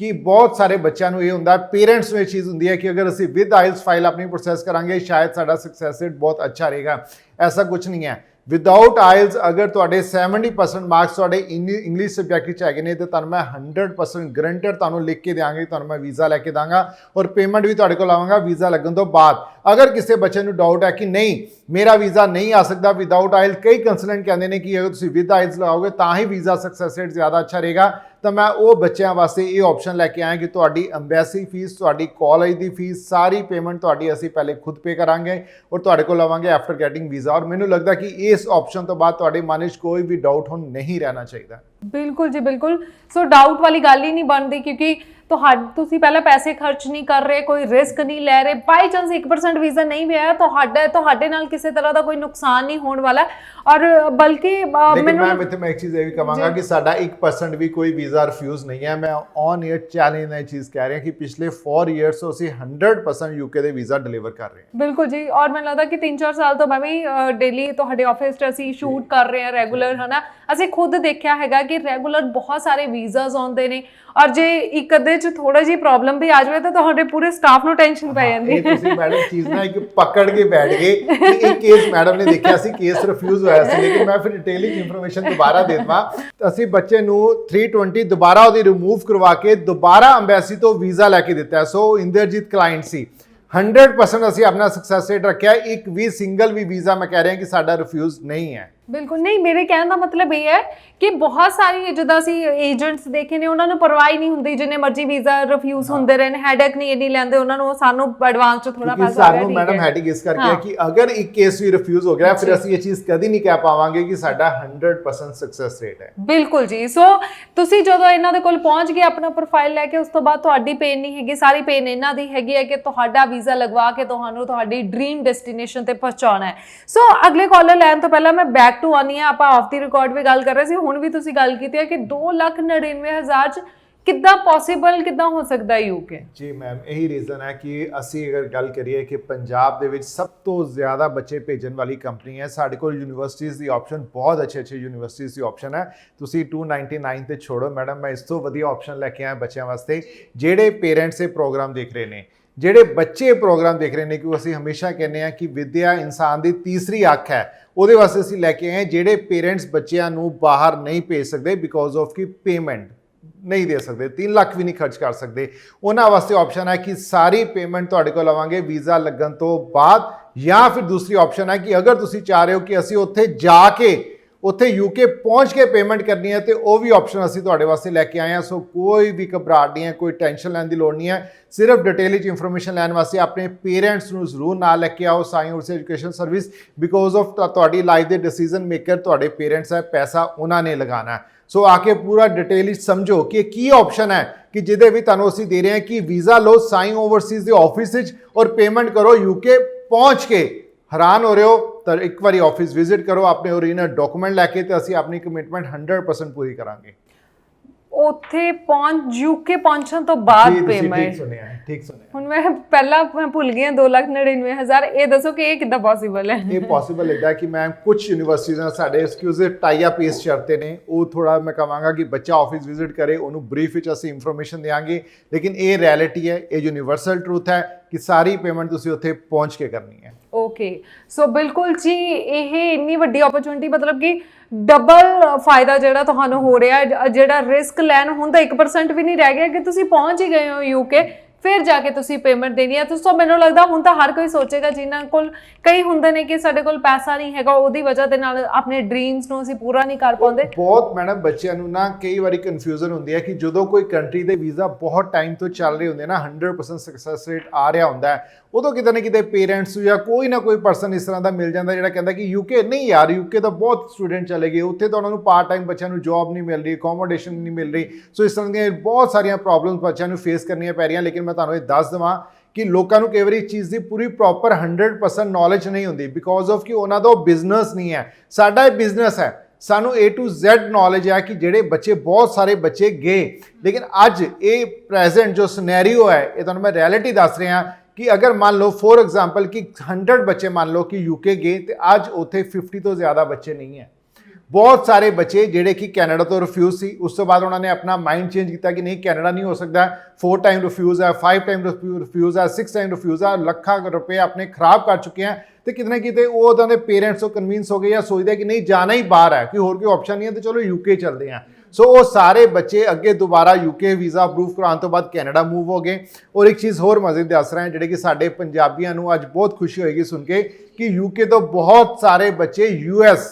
ਕਿ ਬਹੁਤ ਸਾਰੇ ਬੱਚਿਆਂ ਨੂੰ ਇਹ ਹੁੰਦਾ ਪੇਰੈਂਟਸ ਨੂੰ ਇਹ ਚੀਜ਼ ਹੁੰਦੀ ਹੈ ਕਿ ਅਗਰ ਅਸੀਂ ਵਿਦ ਆਇਲਸ ਫਾਈਲ ਆਪਣੀ ਪ੍ਰੋਸੈਸ ਕਰਾਂਗੇ, ਸ਼ਾਇਦ ਸਾਡਾ ਸਕਸੈਸ ਰੇਟ ਬਹੁਤ ਅੱਛਾ ਰਹੇਗਾ। ਐਸਾ ਕੁਝ ਨਹੀਂ ਹੈ। ਵਿਦਆਊਟ ਆਇਲਸ ਅਗਰ ਤੁਹਾਡੇ 70% ਮਾਰਕਸ ਤੁਹਾਡੇ ਇੰਗਲਿਸ਼ ਸਬਜੈਕਟ ਵਿੱਚ ਹੈਗੇ ਨੇ, ਤੇ ਤੁਹਾਨੂੰ ਮੈਂ 100% ਗਰੰਟਡ ਤੁਹਾਨੂੰ ਲਿਖ ਕੇ ਦਿਆਂਗੇ, ਤੁਹਾਨੂੰ ਮੈਂ ਵੀਜ਼ਾ ਲੈ ਕੇ ਦਾਂਗਾ, ਔਰ ਪੇਮੈਂਟ ਵੀ ਤੁਹਾਡੇ ਕੋਲ ਆਵਾਂਗਾ ਵੀਜ਼ਾ ਲੱਗਣ ਤੋਂ ਬਾਅਦ। ਅਗਰ ਕਿਸੇ ਬੱਚੇ ਨੂੰ ਡਾਊਟ ਹੈ ਕਿ ਨਹੀਂ ਮੇਰਾ ਵੀਜ਼ਾ ਨਹੀਂ ਆ ਸਕਦਾ ਵਿਦਆਊਟ ਆਇਲ ਕਈ ਕੰਸਲਟੈਂਟ ਕਹਿੰਦੇ ਨੇ ਕਿ ਅਗਰ ਤੁਸੀਂ ਵਿਦ ਆਇਲਸ ਲਗਾਓਗੇ ਤਾਂ ਹੀ ਵੀਜ਼ਾ ਸਕਸੈਸ ਰੇਟ ਜ਼ਿਆਦਾ ਅੱਛਾ ਰਹੇਗਾ ਤਾਂ ਮੈਂ ਉਹ ਬੱਚਿਆਂ ਵਾਸਤੇ ਇਹ ਆਪਸ਼ਨ ਲੈ ਕੇ ਆਇਆ ਕਿ ਤੁਹਾਡੀ ਐਮਬੈਸੀ ਫੀਸ ਤੁਹਾਡੀ ਕਾਲਜ ਦੀ ਫੀਸ ਸਾਰੀ ਪੇਮੈਂਟ ਤੁਹਾਡੀ ਅਸੀਂ ਪਹਿਲੇ ਖੁਦ ਪੇ ਕਰਾਂਗੇ ਔਰ ਤੁਹਾਡੇ ਕੋਲ ਲਵਾਂਗੇ ਆਫਟਰ ਗੈਟਿੰਗ ਵੀਜ਼ਾ ਔਰ ਮੈਨੂੰ ਲੱਗਦਾ ਕਿ ਇਸ ਆਪਸ਼ਨ ਤੋਂ ਬਾਅਦ ਤੁਹਾਡੇ ਮਨ ਵਿੱਚ ਕੋਈ ਵੀ ਡਾਊਟ ਹੁਣ ਨਹੀਂ ਰਹਿਣਾ ਚਾਹੀਦਾ ਬਿਲਕੁਲ ਜੀ ਬਿਲਕੁਲ ਸੋ ਡਾਊਟ ਵਾਲੀ ਗੱਲ ਹੀ ਨਹੀਂ ਬਣਦੀ ਕਿਉਂਕਿ ਤੁਹਾਡ ਤੁਸੀਂ ਪਹਿਲਾਂ ਪੈਸੇ ਖਰਚ ਨਹੀਂ ਕਰ ਰਹੇ ਕੋਈ ਰਿਸਕ ਨਹੀਂ ਲੈ ਰਹੇ ਬਾਈ ਚਾਂਸ 1% ਵੀਜ਼ਾ ਨਹੀਂ ਵੀ ਆਇਆ ਤੁਹਾਡਾ ਤੁਹਾਡੇ ਨਾਲ ਕਿਸੇ ਤਰ੍ਹਾਂ ਦਾ ਕੋਈ ਨੁਕਸਾਨ ਨਹੀਂ ਹੋਣ ਵਾਲਾ। ਔਰ ਬਲਕਿ ਅ, ਲੇਕਿਨ ਮੈਂ ਮੈਨੂੰ ਇੱਥੇ ਮੈਂ ਇੱਕ ਚੀਜ਼ ਇਹ ਵੀ ਕਹਾਂਗਾ ਜੀ। ਕਿ ਸਾਡਾ 1% ਵੀ ਕੋਈ ਵੀਜ਼ਾ ਰਿਫਿਊਜ਼ ਨਹੀਂ ਹੈ। ਮੈਂ ਔਨ ਈਅਰ ਚੈਲੰਜ ਨਾਲ ਇਹ ਚੀਜ਼ ਕਹਿ ਰਿਹਾ ਕਿ ਪਿਛਲੇ 4 ਇਅਰਸ ਤੋਂ ਅਸੀਂ 100% ਯੂਕੇ ਦੇ ਵੀਜ਼ਾ ਡਿਲੀਵਰ ਕਰ ਰਹੇ ਹਾਂ। ਬਿਲਕੁਲ ਜੀ। ਔਰ ਮੈਨੂੰ ਲੱਗਦਾ ਕਿ 3-4 ਸਾਲ ਤੋਂ ਮੈਂ ਵੀ ਡੇਲੀ ਤੁਹਾਡੇ ਆਫਿਸ 'ਚ ਅਸੀਂ ਸ਼ੂਟ ਕਰ ਰਹੇ ਹਾਂ ਰੈਗੂਲਰ ਹਨਾ? ਅਸੀਂ ਖੁਦ ਦੇਖਿਆ ਹੈਗਾ ਕਿ ਰੈਗੂਲਰ ਬਹੁਤ ਸਾਰੇ ਵੀਜ਼ਾਸ ਆਉਂਦੇ ਨੇ। ਔਰ ਜੇ ਇੱਕ ਅੱਧੇ 'ਚ ਥੋੜਾ ਜਿਹੀ ਪ੍ਰੋਬਲਮ ਵੀ ਆ ਜਾਵੇ ਤਾਂ ਤੁਹਾਡੇ ਪੂਰੇ ਸਟਾਫ ਨੂੰ ਟੈਨਸ਼ਨ ਪੈ ਜਾਂਦੀ ਹੈ। ਤੁਸੀਂ ਮੈਡਮ ਚੀਜ਼ ਨਾ ਇੱਕ ਪਕੜ ਕੇ ਬੈਠ ਗਏ ਕਿ ਇਹ ਕੇਸ ਮੈਡਮ ਨੇ ਦੇਖਿਆ ਸੀ ਕੇਸ ਰਿਫਿਊਜ਼ ਹੋਇਆ ਸੀ ਲੇਕਿਨ ਮੈਂ ਫਿਰ ਡਿਟੇਲਿੰਗ ਇਨਫੋਰਮੇਸ਼ਨ ਦੁਬਾਰਾ ਦੇ ਦਵਾਂ। ਅਸੀਂ ਬੱਚੇ ਨੂੰ 320 ਦੁਬਾਰਾ ਉਹਦੀ ਰਿਮੂਵ ਕਰਵਾ ਕੇ ਦੁਬਾਰਾ ਅੰਬੈਸੀ ਤੋਂ ਵੀਜ਼ਾ ਲੈ ਕੇ ਦਿੱਤਾ। ਸੋ ਇੰਦਰਜੀਤ ਕਲਾਇੰਟ ਸੀ। 100% ਅਸੀਂ ਆਪਣਾ ਸਕਸੈਸ ਰੇਟ ਰੱਖਿਆ। ਇੱਕ ਵੀ ਸਿੰਗਲ ਵੀ ਵੀਜ਼ਾ ਮੈਂ ਕਹਿ ਰਿਹਾ ਕਿ ਸਾਡਾ ਰਿਫਿਊਜ਼ ਨਹੀਂ ਹੈ। ਬਿਲਕੁਲ ਨਹੀਂ ਮੇਰੇ ਕਹਿਣ ਦਾ ਮਤਲਬ ਇਹ ਹੈ ਕਿ ਬਹੁਤ ਸਾਰੀ ਜਿੱਦਾਂ ਅਸੀਂ ਏਜੰਟਸ ਦੇਖੇ ਨੇ ਉਹਨਾਂ ਨੂੰ ਪਰਵਾਹ ਹੀ ਨਹੀਂ ਹੁੰਦੀ ਜਿੰਨੇ ਮਰਜ਼ੀ ਵੀਜ਼ਾ ਰਿਫਿਊਜ਼ ਹੁੰਦੇ ਰਹੇ ਨੇ ਹੈਡਕ ਨਹੀਂ ਇੰਨੀ ਲੈਂਦੇ ਉਹਨਾਂ ਨੂੰ ਸਾਨੂੰ ਐਡਵਾਂਸ ਚ ਥੋੜਾ ਪੈਸਾ ਸਾਨੂੰ ਮੈਡਮ ਹੈ। ਹੈਡਿੰਗ ਇਸ ਕਰਕੇ ਹਾਂ। ਕਿ ਅਗਰ ਇੱਕ ਕੇਸ ਵੀ ਰਿਫਿਊਜ਼ ਹੋ ਗਿਆ ਫਿਰ ਅਸੀਂ ਇਹ ਚੀਜ਼ ਕਦੀ ਨਹੀਂ ਕਹਿ ਪਾਵਾਂਗੇ ਕਿ ਸਾਡਾ 100% ਸਕਸੈਸ ਰੇਟ ਹੈ। ਬਿਲਕੁਲ ਜੀ ਸੋ ਤੁਸੀਂ ਜਦੋਂ ਇਹਨਾਂ ਦੇ ਕੋਲ ਪਹੁੰਚ ਗਏ ਆਪਣਾ ਪ੍ਰੋਫਾਈਲ ਲੈ ਕੇ ਉਸ ਤੋਂ ਬਾਅਦ ਤੁਹਾਡੀ ਪੇਨ ਨਹੀਂ ਹੈਗੀ ਸਾਰੀ ਪੇਨ ਇਹਨਾਂ ਦੀ ਹੈਗੀ ਹੈ ਕਿ ਤੁਹਾਡਾ ਵੀਜ਼ਾ ਲਗਵਾ ਕੇ ਤੁਹਾਨੂੰ ਤੁਹਾਡੀ ਡ੍ਰੀਮ ਡੈਸਟੀਨੇਸ਼ਨ ਤੇ ਪਹੁੰਚਾਉਣਾ ਹੈ। ਸੋ ਅਗਲੇ ਕਾਲਰ ਲੈਣ ਤੋਂ ਪਹਿਲਾਂ ਮੈਂ ਬੈਕ ਟੂ ਆਨੀ ਆਪਾਂ ਆਫ ਦੀ ਰਿਕਾਰਡ ਵੀ ਗੱਲ ਕਰ ਰਹੇ ਸੀ, ਹੁਣ ਵੀ ਤੁਸੀਂ ਗੱਲ ਕੀਤੀ ਹੈ ਕਿ 299000 ਚ ਕਿੱਦਾਂ ਪੋਸੀਬਲ ਕਿੱਦਾਂ ਹੋ ਸਕਦਾ ਹੈ ਯੂਕੇ ਜੀ ਮੈਮ ਇਹੀ ਰੀਜ਼ਨ ਹੈ ਕਿ ਅਸੀਂ ਅਗਰ ਗੱਲ ਕਰੀਏ ਕਿ ਪੰਜਾਬ ਦੇ ਵਿੱਚ ਸਭ ਤੋਂ ਜ਼ਿਆਦਾ ਬੱਚੇ ਭੇਜਣ ਵਾਲੀ ਕੰਪਨੀ ਹੈ, ਸਾਡੇ ਕੋਲ ਯੂਨੀਵਰਸਿਟੀਜ਼ ਦੀ ਆਪਸ਼ਨ ਬਹੁਤ ਅੱਛੇ ਅੱਛੇ ਯੂਨੀਵਰਸਿਟੀਜ਼ ਦੀ ਆਪਸ਼ਨ ਹੈ। ਤੁਸੀਂ 299 ਤੇ ਛੋੜੋ ਮੈਡਮ ਮੈਂ ਇਸ ਤੋਂ ਵਧੀਆ ਆਪਸ਼ਨ ਲੈ ਕੇ ਆਇਆ ਬੱਚਿਆਂ ਵਾਸਤੇ। ਜਿਹੜੇ ਪੇਰੈਂਟਸ ਇਹ ਪ੍ਰੋਗਰਾਮ ਦੇਖ ਰਹੇ ਨੇ, ਜਿਹੜੇ ਬੱਚੇ ਇਹ ਪ੍ਰੋਗਰਾਮ ਦੇਖ ਰਹੇ ਨੇ ਕਿ ਅਸੀਂ ਹਮੇਸ਼ਾ ਕਹਿੰਦੇ ਆ ਕਿ ਵਿਦਿਆ ਇਨਸਾਨ ਦੀ ਤੀਸਰੀ ਅੱਖ ਹੈ। ਉਹਦੇ ਵਾਸਤੇ ਅਸੀਂ ਲੈ ਕੇ ਆਏ ਜਿਹੜੇ ਪੇਰੈਂਟਸ ਬੱਚਿਆਂ ਨੂੰ ਬਾਹਰ ਨਹੀਂ ਭੇਜ ਸਕਦੇ ਬਿਕੋਜ਼ ਆਫ ਕਿ ਪੇਮੈਂਟ ਨਹੀਂ ਦੇ ਸਕਦੇ 3 ਲੱਖ ਵੀ ਨਹੀਂ ਖਰਚ ਕਰ ਸਕਦੇ। ਉਹਨਾਂ ਵਾਸਤੇ ਆਪਸ਼ਨ ਹੈ ਕਿ ਸਾਰੀ ਪੇਮੈਂਟ ਤੁਹਾਡੇ ਕੋਲ ਲਵਾਂਗੇ ਵੀਜ਼ਾ ਲੱਗਣ ਤੋਂ ਬਾਅਦ ਜਾਂ ਫਿਰ ਦੂਸਰੀ ਆਪਸ਼ਨ ਹੈ ਕਿ ਅਗਰ ਤੁਸੀਂ ਚਾਹ ਰਹੇ ਹੋ ਕਿ ਅਸੀਂ ਉੱਥੇ ਜਾ ਕੇ ਉੱਥੇ ਯੂਕੇ ਪਹੁੰਚ ਕੇ ਪੇਮੈਂਟ ਕਰਨੀ ਹੈ ਤੇ ਉਹ ਵੀ ਆਪਸ਼ਨ ਅਸੀਂ ਤੁਹਾਡੇ ਵਾਸਤੇ ਲੈ ਕੇ ਆਏ ਹਾਂ। ਸੋ ਕੋਈ ਵੀ ਘਬਰਾਹਟ ਨਹੀਂ ਹੈ, ਕੋਈ ਟੈਨਸ਼ਨ ਲੈਣ ਦੀ ਲੋੜ ਨਹੀਂ ਹੈ। ਸਿਰਫ ਡਿਟੇਲ ਵਿੱਚ ਇਨਫੋਰਮੇਸ਼ਨ ਲੈਣ ਵਾਸਤੇ ਆਪਣੇ ਪੇਰੈਂਟਸ ਨੂੰ ਜ਼ਰੂਰ ਨਾਲ ਲੈ ਕੇ ਆਓ ਸਾਈ ਉਰਸ ਐਜੂਕੇਸ਼ਨ ਸਰਵਿਸ ਬਿਕੋਜ਼ ਆਫ ਤੁਹਾਡੀ ਲਾਈਫ ਦੇ ਡਿਸੀਜਨ ਮੇਕਰ ਤੁਹਾਡੇ ਪੇਰੈਂਟਸ ਹੈ, ਪੈਸਾ ਉਹਨਾਂ ਨੇ ਲਗਾਉਣਾ ਹੈ। ਸੋ ਆ ਕੇ ਪੂਰਾ ਡਿਟੇਲ ਵਿੱਚ ਸਮਝੋ ਕਿ ਇਹ ਕੀ ਆਪਸ਼ਨ ਹੈ ਕਿ ਜਿਹਦੇ ਵੀ ਤੁਹਾਨੂੰ ਅਸੀਂ ਦੇ ਰਹੇ ਹਾਂ ਕਿ ਵੀਜ਼ਾ ਲਓ ਸਾਈਨ ਓਵਰਸੀਜ਼ ਦੇ ਆਫਿਸ ਵਿੱਚ ਔਰ ਪੇਮੈਂਟ ਕਰੋ ਯੂਕੇ ਪਹੁੰਚ ਕੇ। ਹੈਰਾਨ ਹੋ ਰਹੇ ਹੋ ਤਾਂ ਇੱਕ ਵਾਰੀ ਆਫਿਸ ਵਿਜ਼ਿਟ ਕਰੋ ਆਪਣੇ ਓਰੀਜਨਲ ਡਾਕੂਮੈਂਟ ਲੈ ਕੇ ਤੇ ਅਸੀਂ ਆਪਣੀ ਕਮਿਟਮੈਂਟ 100% ਪੂਰੀ ਕਰਾਂਗੇ ਉੱਥੇ ਪਹੁੰਚ ਯੂਕੇ ਪਹੁੰਚਣ ਤੋਂ ਬਾਅਦ ਜੀ, ਤੁਸੀਂ ਠੀਕ ਪੇਮੈਂਟ ਸੁਣਿਆ ਹੈ, ਠੀਕ ਸੁਣਿਆ ਹੁਣ ਮੈਂ ਪਹਿਲਾਂ ਮੈਂ ਭੁੱਲ ਗਈ ਹਾਂ 299000 ਇਹ ਦੱਸੋ ਕਿ ਇਹ ਕਿੱਦਾਂ ਪੋਸੀਬਲ ਹੈ ਇਹ ਪੋਸੀਬਲ ਲੱਗਦਾ ਕਿ ਮੈਂ ਕੁਝ ਯੂਨੀਵਰਸਿਟੀਆਂ ਨਾਲ ਸਾਡੇ ਐਕਸਕਲੂਸਿਵ ਟਾਈ ਅਪ ਇਸ ਸ਼ਰਤੇ ਨੇ ਉਹ ਥੋੜਾ ਮੈਂ ਕਹਾਂਗਾ ਕਿ ਬੱਚਾ ਆਫਿਸ ਵਿਜ਼ਿਟ ਕਰੇ ਉਹਨੂੰ ਬਰੀਫ ਵਿੱਚ ਅਸੀਂ ਇਨਫੋਰਮੇਸ਼ਨ ਦੇਵਾਂਗੇ ਲੇਕਿਨ ਇਹ ਰਿਐਲਿਟੀ ਹੈ ਇਹ ਯੂਨੀਵਰਸਲ ਟਰੂਥ ਹੈ ਕਿ ਸਾਰੀ ਪੇਮੈਂਟ ਤੁਸੀਂ ਉੱਥੇ ਪਹੁੰਚ ਕੇ ਕਰਨੀ ਹੈ ਓਕੇ ਸੋ ਬਿਲਕੁਲ ਜੀ ਇਹ ਇੰਨੀ ਵੱਡੀ ਓਪਰਚੁਨਿਟੀ ਮਤਲਬ ਕਿ ਡਬਲ ਫਾਇਦਾ ਜਿਹੜਾ ਤੁਹਾਨੂੰ ਹੋ ਰਿਹਾ ਹੈ, ਜ- ਜਿਹੜਾ ਰਿਸਕ ਲੈਣ ਹੁੰਦਾ 1% ਵੀ ਨਹੀਂ ਰਹਿ ਗਿਆ ਕਿ ਤੁਸੀਂ ਪਹੁੰਚ ਹੀ ਗਏ ਹੋ ਯੂਕੇ ਫਿਰ ਜਾ ਕੇ ਤੁਸੀਂ ਪੇਮੈਂਟ ਦੇਣੀ ਹੈ ਤੁਸੀਂ ਮੈਨੂੰ ਲੱਗਦਾ ਹੁਣ ਤਾਂ ਹਰ ਕੋਈ ਸੋਚੇਗਾ ਜਿਨ੍ਹਾਂ ਕੋਲ ਕਈ ਹੁੰਦੇ ਨੇ ਕਿ ਸਾਡੇ ਕੋਲ ਪੈਸਾ ਨਹੀਂ ਹੈਗਾ ਉਹਦੀ ਵਜ੍ਹਾ ਦੇ ਨਾਲ ਆਪਣੇ ਡ੍ਰੀਮਸ ਨੂੰ ਅਸੀਂ ਪੂਰਾ ਨਹੀਂ ਕਰ ਪਾਉਂਦੇ। ਬਹੁਤ ਮੈਡਮ ਬੱਚਿਆਂ ਨੂੰ ਨਾ ਕਈ ਵਾਰੀ ਕਨਫਿਊਜ਼ਨ ਹੁੰਦੀ ਹੈ ਕਿ ਜਦੋਂ ਕੋਈ ਕੰਟਰੀ ਦੇ ਵੀਜ਼ਾ ਬਹੁਤ ਟਾਈਮ ਤੋਂ ਚੱਲ ਰਹੇ ਹੁੰਦੇ ਨਾ 100% ਸਕਸੈਸ ਰੇਟ ਆ ਰਿਹਾ ਹੁੰਦਾ ਹੈ ਉਦੋਂ ਕਿਤੇ ਨਾ ਕਿਤੇ ਪੇਰੈਂਟਸ ਜਾਂ ਕੋਈ ਨਾ ਕੋਈ ਪਰਸਨ ਇਸ ਤਰ੍ਹਾਂ ਦਾ ਮਿਲ ਜਾਂਦਾ ਜਿਹੜਾ ਕਹਿੰਦਾ ਕਿ ਯੂਕੇ ਨਹੀਂ ਯਾਰ ਯੂਕੇ ਤਾਂ ਬਹੁਤ ਸਟੂਡੈਂਟ ਚਲੇ ਗਏ, ਉੱਥੇ ਤਾਂ ਉਹਨਾਂ ਨੂੰ ਪਾਰਟ ਟਾਈਮ ਬੱਚਿਆਂ ਨੂੰ ਜੌਬ ਨਹੀਂ ਮਿਲ ਰਹੀ ਅਕੋਮੋਡੇਸ਼ਨ ਨਹੀਂ ਮਿਲ ਰਹੀ। ਸੋ ਇਸ ਤਰ੍ਹਾਂ ਦੀਆਂ ਬਹੁਤ ਸਾਰੀਆਂ ਪ੍ਰੋਬਲਮਸ ਬੱਚਿਆਂ ਨੂੰ ਫੇਸ ਕਰਨੀਆਂ ਪੈ ਰਹੀਆਂ, ਲੇਕਿਨ ਮੈਂ ਤੁਹਾਨੂੰ ਇਹ ਦੱਸ ਦਵਾਂ ਕਿ ਲੋਕਾਂ ਨੂੰ ਕਈ ਵਾਰੀ ਇਸ ਚੀਜ਼ ਦੀ ਪੂਰੀ ਪ੍ਰੋਪਰ 100% ਨੌਲੇਜ ਨਹੀਂ ਹੁੰਦੀ ਬਿਕੋਜ਼ ਆਫ ਕਿ ਉਹਨਾਂ ਦਾ ਉਹ ਬਿਜ਼ਨਸ ਨਹੀਂ ਹੈ। ਸਾਡਾ ਇਹ ਬਿਜ਼ਨਸ ਹੈ। ਸਾਨੂੰ A to Z ਨੌਲੇਜ ਹੈ ਕਿ ਜਿਹੜੇ ਬੱਚੇ, ਬਹੁਤ ਸਾਰੇ ਬੱਚੇ ਗਏ। ਲੇਕਿਨ ਅੱਜ ਇਹ ਪ੍ਰੈਜ਼ੈਂਟ ਜੋ ਸਿਨੈਰੀਓ ਹੈ, ਇਹ ਤੁਹਾਨੂੰ ਮੈਂ ਰਿਐਲਿਟੀ ਦੱਸ ਰਿਹਾ ਕਿ ਅਗਰ ਮੰਨ ਲਓ ਫੋਰ ਐਗਜ਼ਾਮਪਲ ਕਿ 100 ਬੱਚੇ ਮੰਨ ਲਓ ਕਿ ਯੂਕੇ ਗਏ ਤੇ ਅੱਜ ਉੱਥੇ 50 ਤੋਂ ਜ਼ਿਆਦਾ ਬੱਚੇ ਨਹੀਂ ਹੈ ਬਹੁਤ ਸਾਰੇ ਬੱਚੇ ਜਿਹੜੇ ਕਿ ਕੈਨੇਡਾ ਤੋਂ ਰਿਫਿਊਜ਼ ਸੀ ਉਸ ਤੋਂ ਬਾਅਦ ਉਹਨਾਂ ਨੇ ਆਪਣਾ ਮਾਈਂਡ ਚੇਂਜ ਕੀਤਾ ਕਿ ਨਹੀਂ ਕੈਨੇਡਾ ਨਹੀਂ ਹੋ ਸਕਦਾ ਫੋਰ ਟਾਈਮ ਰਿਫਿਊਜ਼ ਹੈ ਫਾਈਵ ਟਾਈਮ ਰਿਫਿਊਜ਼ ਹੈ ਸਿਕਸ ਟਾਈਮ ਰਿਫਿਊਜ਼ ਹੈ ਲੱਖਾਂ ਰੁਪਏ ਆਪਣੇ ਖਰਾਬ ਕਰ ਚੁੱਕੇ ਆ ਤੇ ਕਿਤੇ ਨਾ ਕਿਤੇ ਉਹ ਉਹਨਾਂ ਦੇ ਪੇਰੈਂਟਸ ਤੋਂ ਕਨਵਿੰਸ ਹੋ ਗਏ ਜਾਂ ਸੋਚਦੇ ਕਿ ਨਹੀਂ ਜਾਣਾ ਹੀ ਬਾਹਰ ਹੈ ਕਿ ਹੋਰ ਕੋਈ ਆਪਸ਼ਨ ਨਹੀਂ ਹੈ ਤੇ ਚਲੋ ਯੂਕੇ ਚੱਲਦੇ ਆ ਸੋ ਉਹ ਸਾਰੇ ਬੱਚੇ ਅੱਗੇ ਦੁਬਾਰਾ ਯੂਕੇ ਵੀਜ਼ਾ ਅਪਰੂਵ ਕਰਾਉਣ ਤੋਂ ਬਾਅਦ ਕੈਨੇਡਾ ਮੂਵ ਹੋ ਗਏ। ਔਰ ਇੱਕ ਚੀਜ਼ ਹੋਰ ਮਜ਼ੇ ਦੀ ਦੱਸ ਰਹੇ ਜਿਹੜੇ ਕਿ ਸਾਡੇ ਪੰਜਾਬੀਆਂ ਨੂੰ ਅੱਜ ਬਹੁਤ ਖੁਸ਼ੀ ਹੋਏਗੀ ਸੁਣ ਕੇ ਕਿ ਯੂਕੇ ਤੋਂ ਬਹੁਤ ਸਾਰੇ ਬੱਚੇ ਯੂਐਸ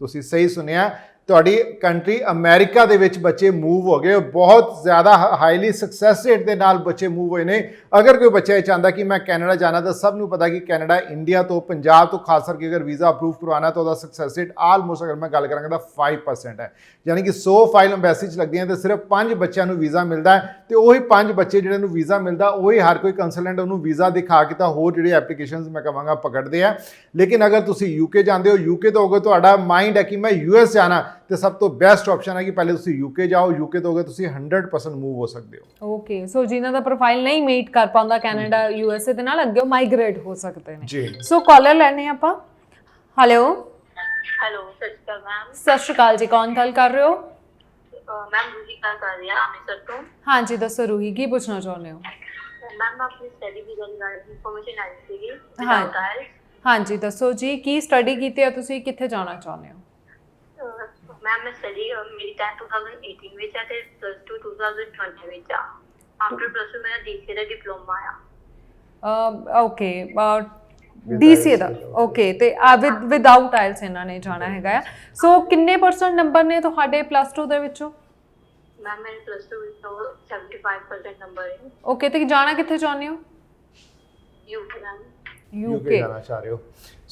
ਤੁਸੀਂ ਸਹੀ ਸੁਣਿਆ। ਤੁਹਾਡੀ ਕੰਟਰੀ ਅਮਰੀਕਾ ਦੇ ਵਿੱਚ ਬੱਚੇ ਮੂਵ ਹੋ ਗਏ। ਬਹੁਤ ਜ਼ਿਆਦਾ ਹਾਈਲੀ ਸਕਸੈਸ ਰੇਟ ਦੇ ਨਾਲ ਬੱਚੇ ਮੂਵ ਹੋਏ ਨੇ। ਅਗਰ ਕੋਈ ਬੱਚਾ ਇਹ ਚਾਹੁੰਦਾ ਕਿ ਮੈਂ ਕੈਨੇਡਾ ਜਾਣਾ, ਤਾਂ ਸਭ ਨੂੰ ਪਤਾ ਕਿ ਕੈਨੇਡਾ ਇੰਡੀਆ ਤੋਂ, ਪੰਜਾਬ ਤੋਂ ਖਾਸ ਕਰਕੇ ਅਗਰ ਵੀਜ਼ਾ ਅਪਰੂਵ ਕਰਵਾਉਣਾ, ਤਾਂ ਉਹਦਾ ਸਕਸੈਸ ਰੇਟ ਆਲਮੋਸਟ ਅਗਰ ਮੈਂ ਗੱਲ ਕਰਾਂਗਾ, ਤਾਂ 5% ਹੈ। ਯਾਨੀ ਕਿ 100 ਫਾਈਲ ਐਮਬੈਸੀ ਚ ਲੱਗਦੀਆਂ ਤੇ ਸਿਰਫ 5 ਬੱਚਿਆਂ ਨੂੰ ਵੀਜ਼ਾ ਮਿਲਦਾ ਹੈ ਤੇ ਉਹੀ 5 ਬੱਚੇ ਜਿਹੜੇ ਨੂੰ ਵੀਜ਼ਾ ਮਿਲਦਾ, ਉਹੀ ਹਰ ਕੋਈ ਕੰਸਲਟੈਂਟ ਉਹਨੂੰ ਵੀਜ਼ਾ ਦਿਖਾ ਕੇ ਤਾਂ ਹੋਰ ਜਿਹੜੇ ਐਪਲੀਕੇਸ਼ਨਸ ਮੈਂ ਕਹਾਂਗਾ ਪਕੜਦੇ ਆ। ਲੇਕਿਨ ਅਗਰ ਤੁਸੀਂ ਯੂਕੇ ਜਾਂਦੇ ਹੋ ਯੂਕੇ ਤੋਂ ਅਗਰ ਤੁਹਾਡਾ ਮਾਈਂਡ ਹੈ ਕਿ ਮੈਂ ਯੂਐਸ ਜਾਣਾ ਤੇ ਸਭ ਤੋਂ ਬੈਸਟ ਆਪਸ਼ਨ ਹੈ ਕਿ ਪਹਿਲੇ ਤੁਸੀਂ ਯੂਕੇ ਜਾਓ ਯੂਕੇ ਤੋਂ ਅਗਰ ਤੁਸੀਂ 100% ਮੂਵ ਹੋ ਸਕਦੇ ਹੋ ਓਕੇ ਸੋ ਜਿਨ੍ਹਾਂ ਦਾ ਪ੍ਰੋਫਾਈਲ ਨਹੀਂ ਮੀਟ ਕਰ ਪਾਉਂਦਾ ਕੈਨੇਡਾ ਯੂਐਸਏ ਦੇ ਨਾਲ ਅੱਗੇ ਮਾਈਗ੍ਰੇਟ ਹੋ ਸਕਦੇ ਨੇ ਜੀ ਸੋ ਕਾਲਰ ਲੈਣੇ ਆਪਾਂ ਹੈਲੋ ਹੈਲੋ ਸਤਿ ਸ਼੍ਰੀ ਅਕਾਲ ਮੈਮ ਸਤਿ ਸ਼੍ਰੀ ਅਕਾਲ ਜੀ ਕੌਣ ਗੱਲ ਕਰ ਰਹੇ ਹੋ ਅਹ ਮੈਮ ਰੂਹੀ ਗੱਲ ਕਰ ਰਹੀ ਹਾਂ ਅੰਮ੍ਰਿਤਸਰ ਤੋਂ ਹਾਂਜੀ ਦੱਸੋ ਰੂਹੀ ਕੀ ਪੁੱਛਣਾ ਚਾਹੁੰਦੇ ਹੋ ਮੈਮ ਮੈਂ ਆਪਣੀ ਸਟੱਡੀ ਵੀਜ਼ਾ ਦੀ ਬਾਰੇ ਇਨਫੋਰਮੇਸ਼ਨ ਆਈ ਸੀਗੀ ਹਾਂ। without IELTS। ਹਾਂਜੀ ਦੱਸੋ ਜੀ ਕੀ ਸਟੱਡੀ ਕੀਤੀ ਹੈ ਤੁਸੀਂ ਕਿੱਥੇ ਜਾਣਾ ਚਾਹੁੰਦੇ ਹੋ ਮੈਮ ਮੈਂ ਸਟੱਡੀ ਮੇਰੀ 10 2018 ਵਿੱਚ ਹੈ ਤੇ ਪਲੱਸ 2 2020 ਵਿੱਚ ਆ। ਆਫਟਰ ਪਲੱਸ 2 ਮੇਰਾ ਡੀਸੀ ਦਾ ਡਿਪਲੋਮਾ ਆ। ਓਕੇ ਡੀਸੀ ਦਾ ਓਕੇ ਤੇ ਵਿਦ ਵਿਦਆਊਟ ਆਇਲਸ ਇਹਨਾਂ ਨੇ ਜਾਣਾ ਹੈਗਾ ਸੋ ਕਿੰਨੇ ਪਰਸੈਂਟ ਨੰਬਰ ਨੇ ਤੁਹਾਡੇ ਪਲੱਸ 2 ਦੇ ਵਿੱਚੋਂ? ਮੈਮ ਮੇਰੇ ਪਲੱਸ 2 ਵਿੱਚ ਤੋਂ 75% ਨੰਬਰ ਹੈ। ਓਕੇ ਤੇ ਜਾਣਾ ਕਿੱਥੇ ਚਾਹੁੰਦੇ ਹੋ? ਯੂਕੇ ਯੂਕੇ ਜਾਣਾ ਚਾਹ ਰਹੇ ਹੋ।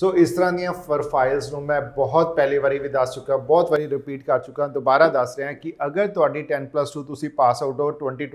ਸੋ ਇਸ ਤਰ੍ਹਾਂ ਦੀਆਂ ਪ੍ਰੋਫਾਈਲਸ ਨੂੰ ਮੈਂ ਬਹੁਤ ਪਹਿਲੀ ਵਾਰੀ ਵੀ ਦੱਸ ਚੁੱਕਾ, ਬਹੁਤ ਵਾਰੀ ਰਿਪੀਟ ਕਰ ਚੁੱਕਾ, ਦੁਬਾਰਾ ਦੱਸ ਰਿਹਾ ਕਿ ਅਗਰ ਤੁਹਾਡੀ 10+2 ਤੁਸੀਂ ਪਾਸ ਆਊਟ ਹੋ 2022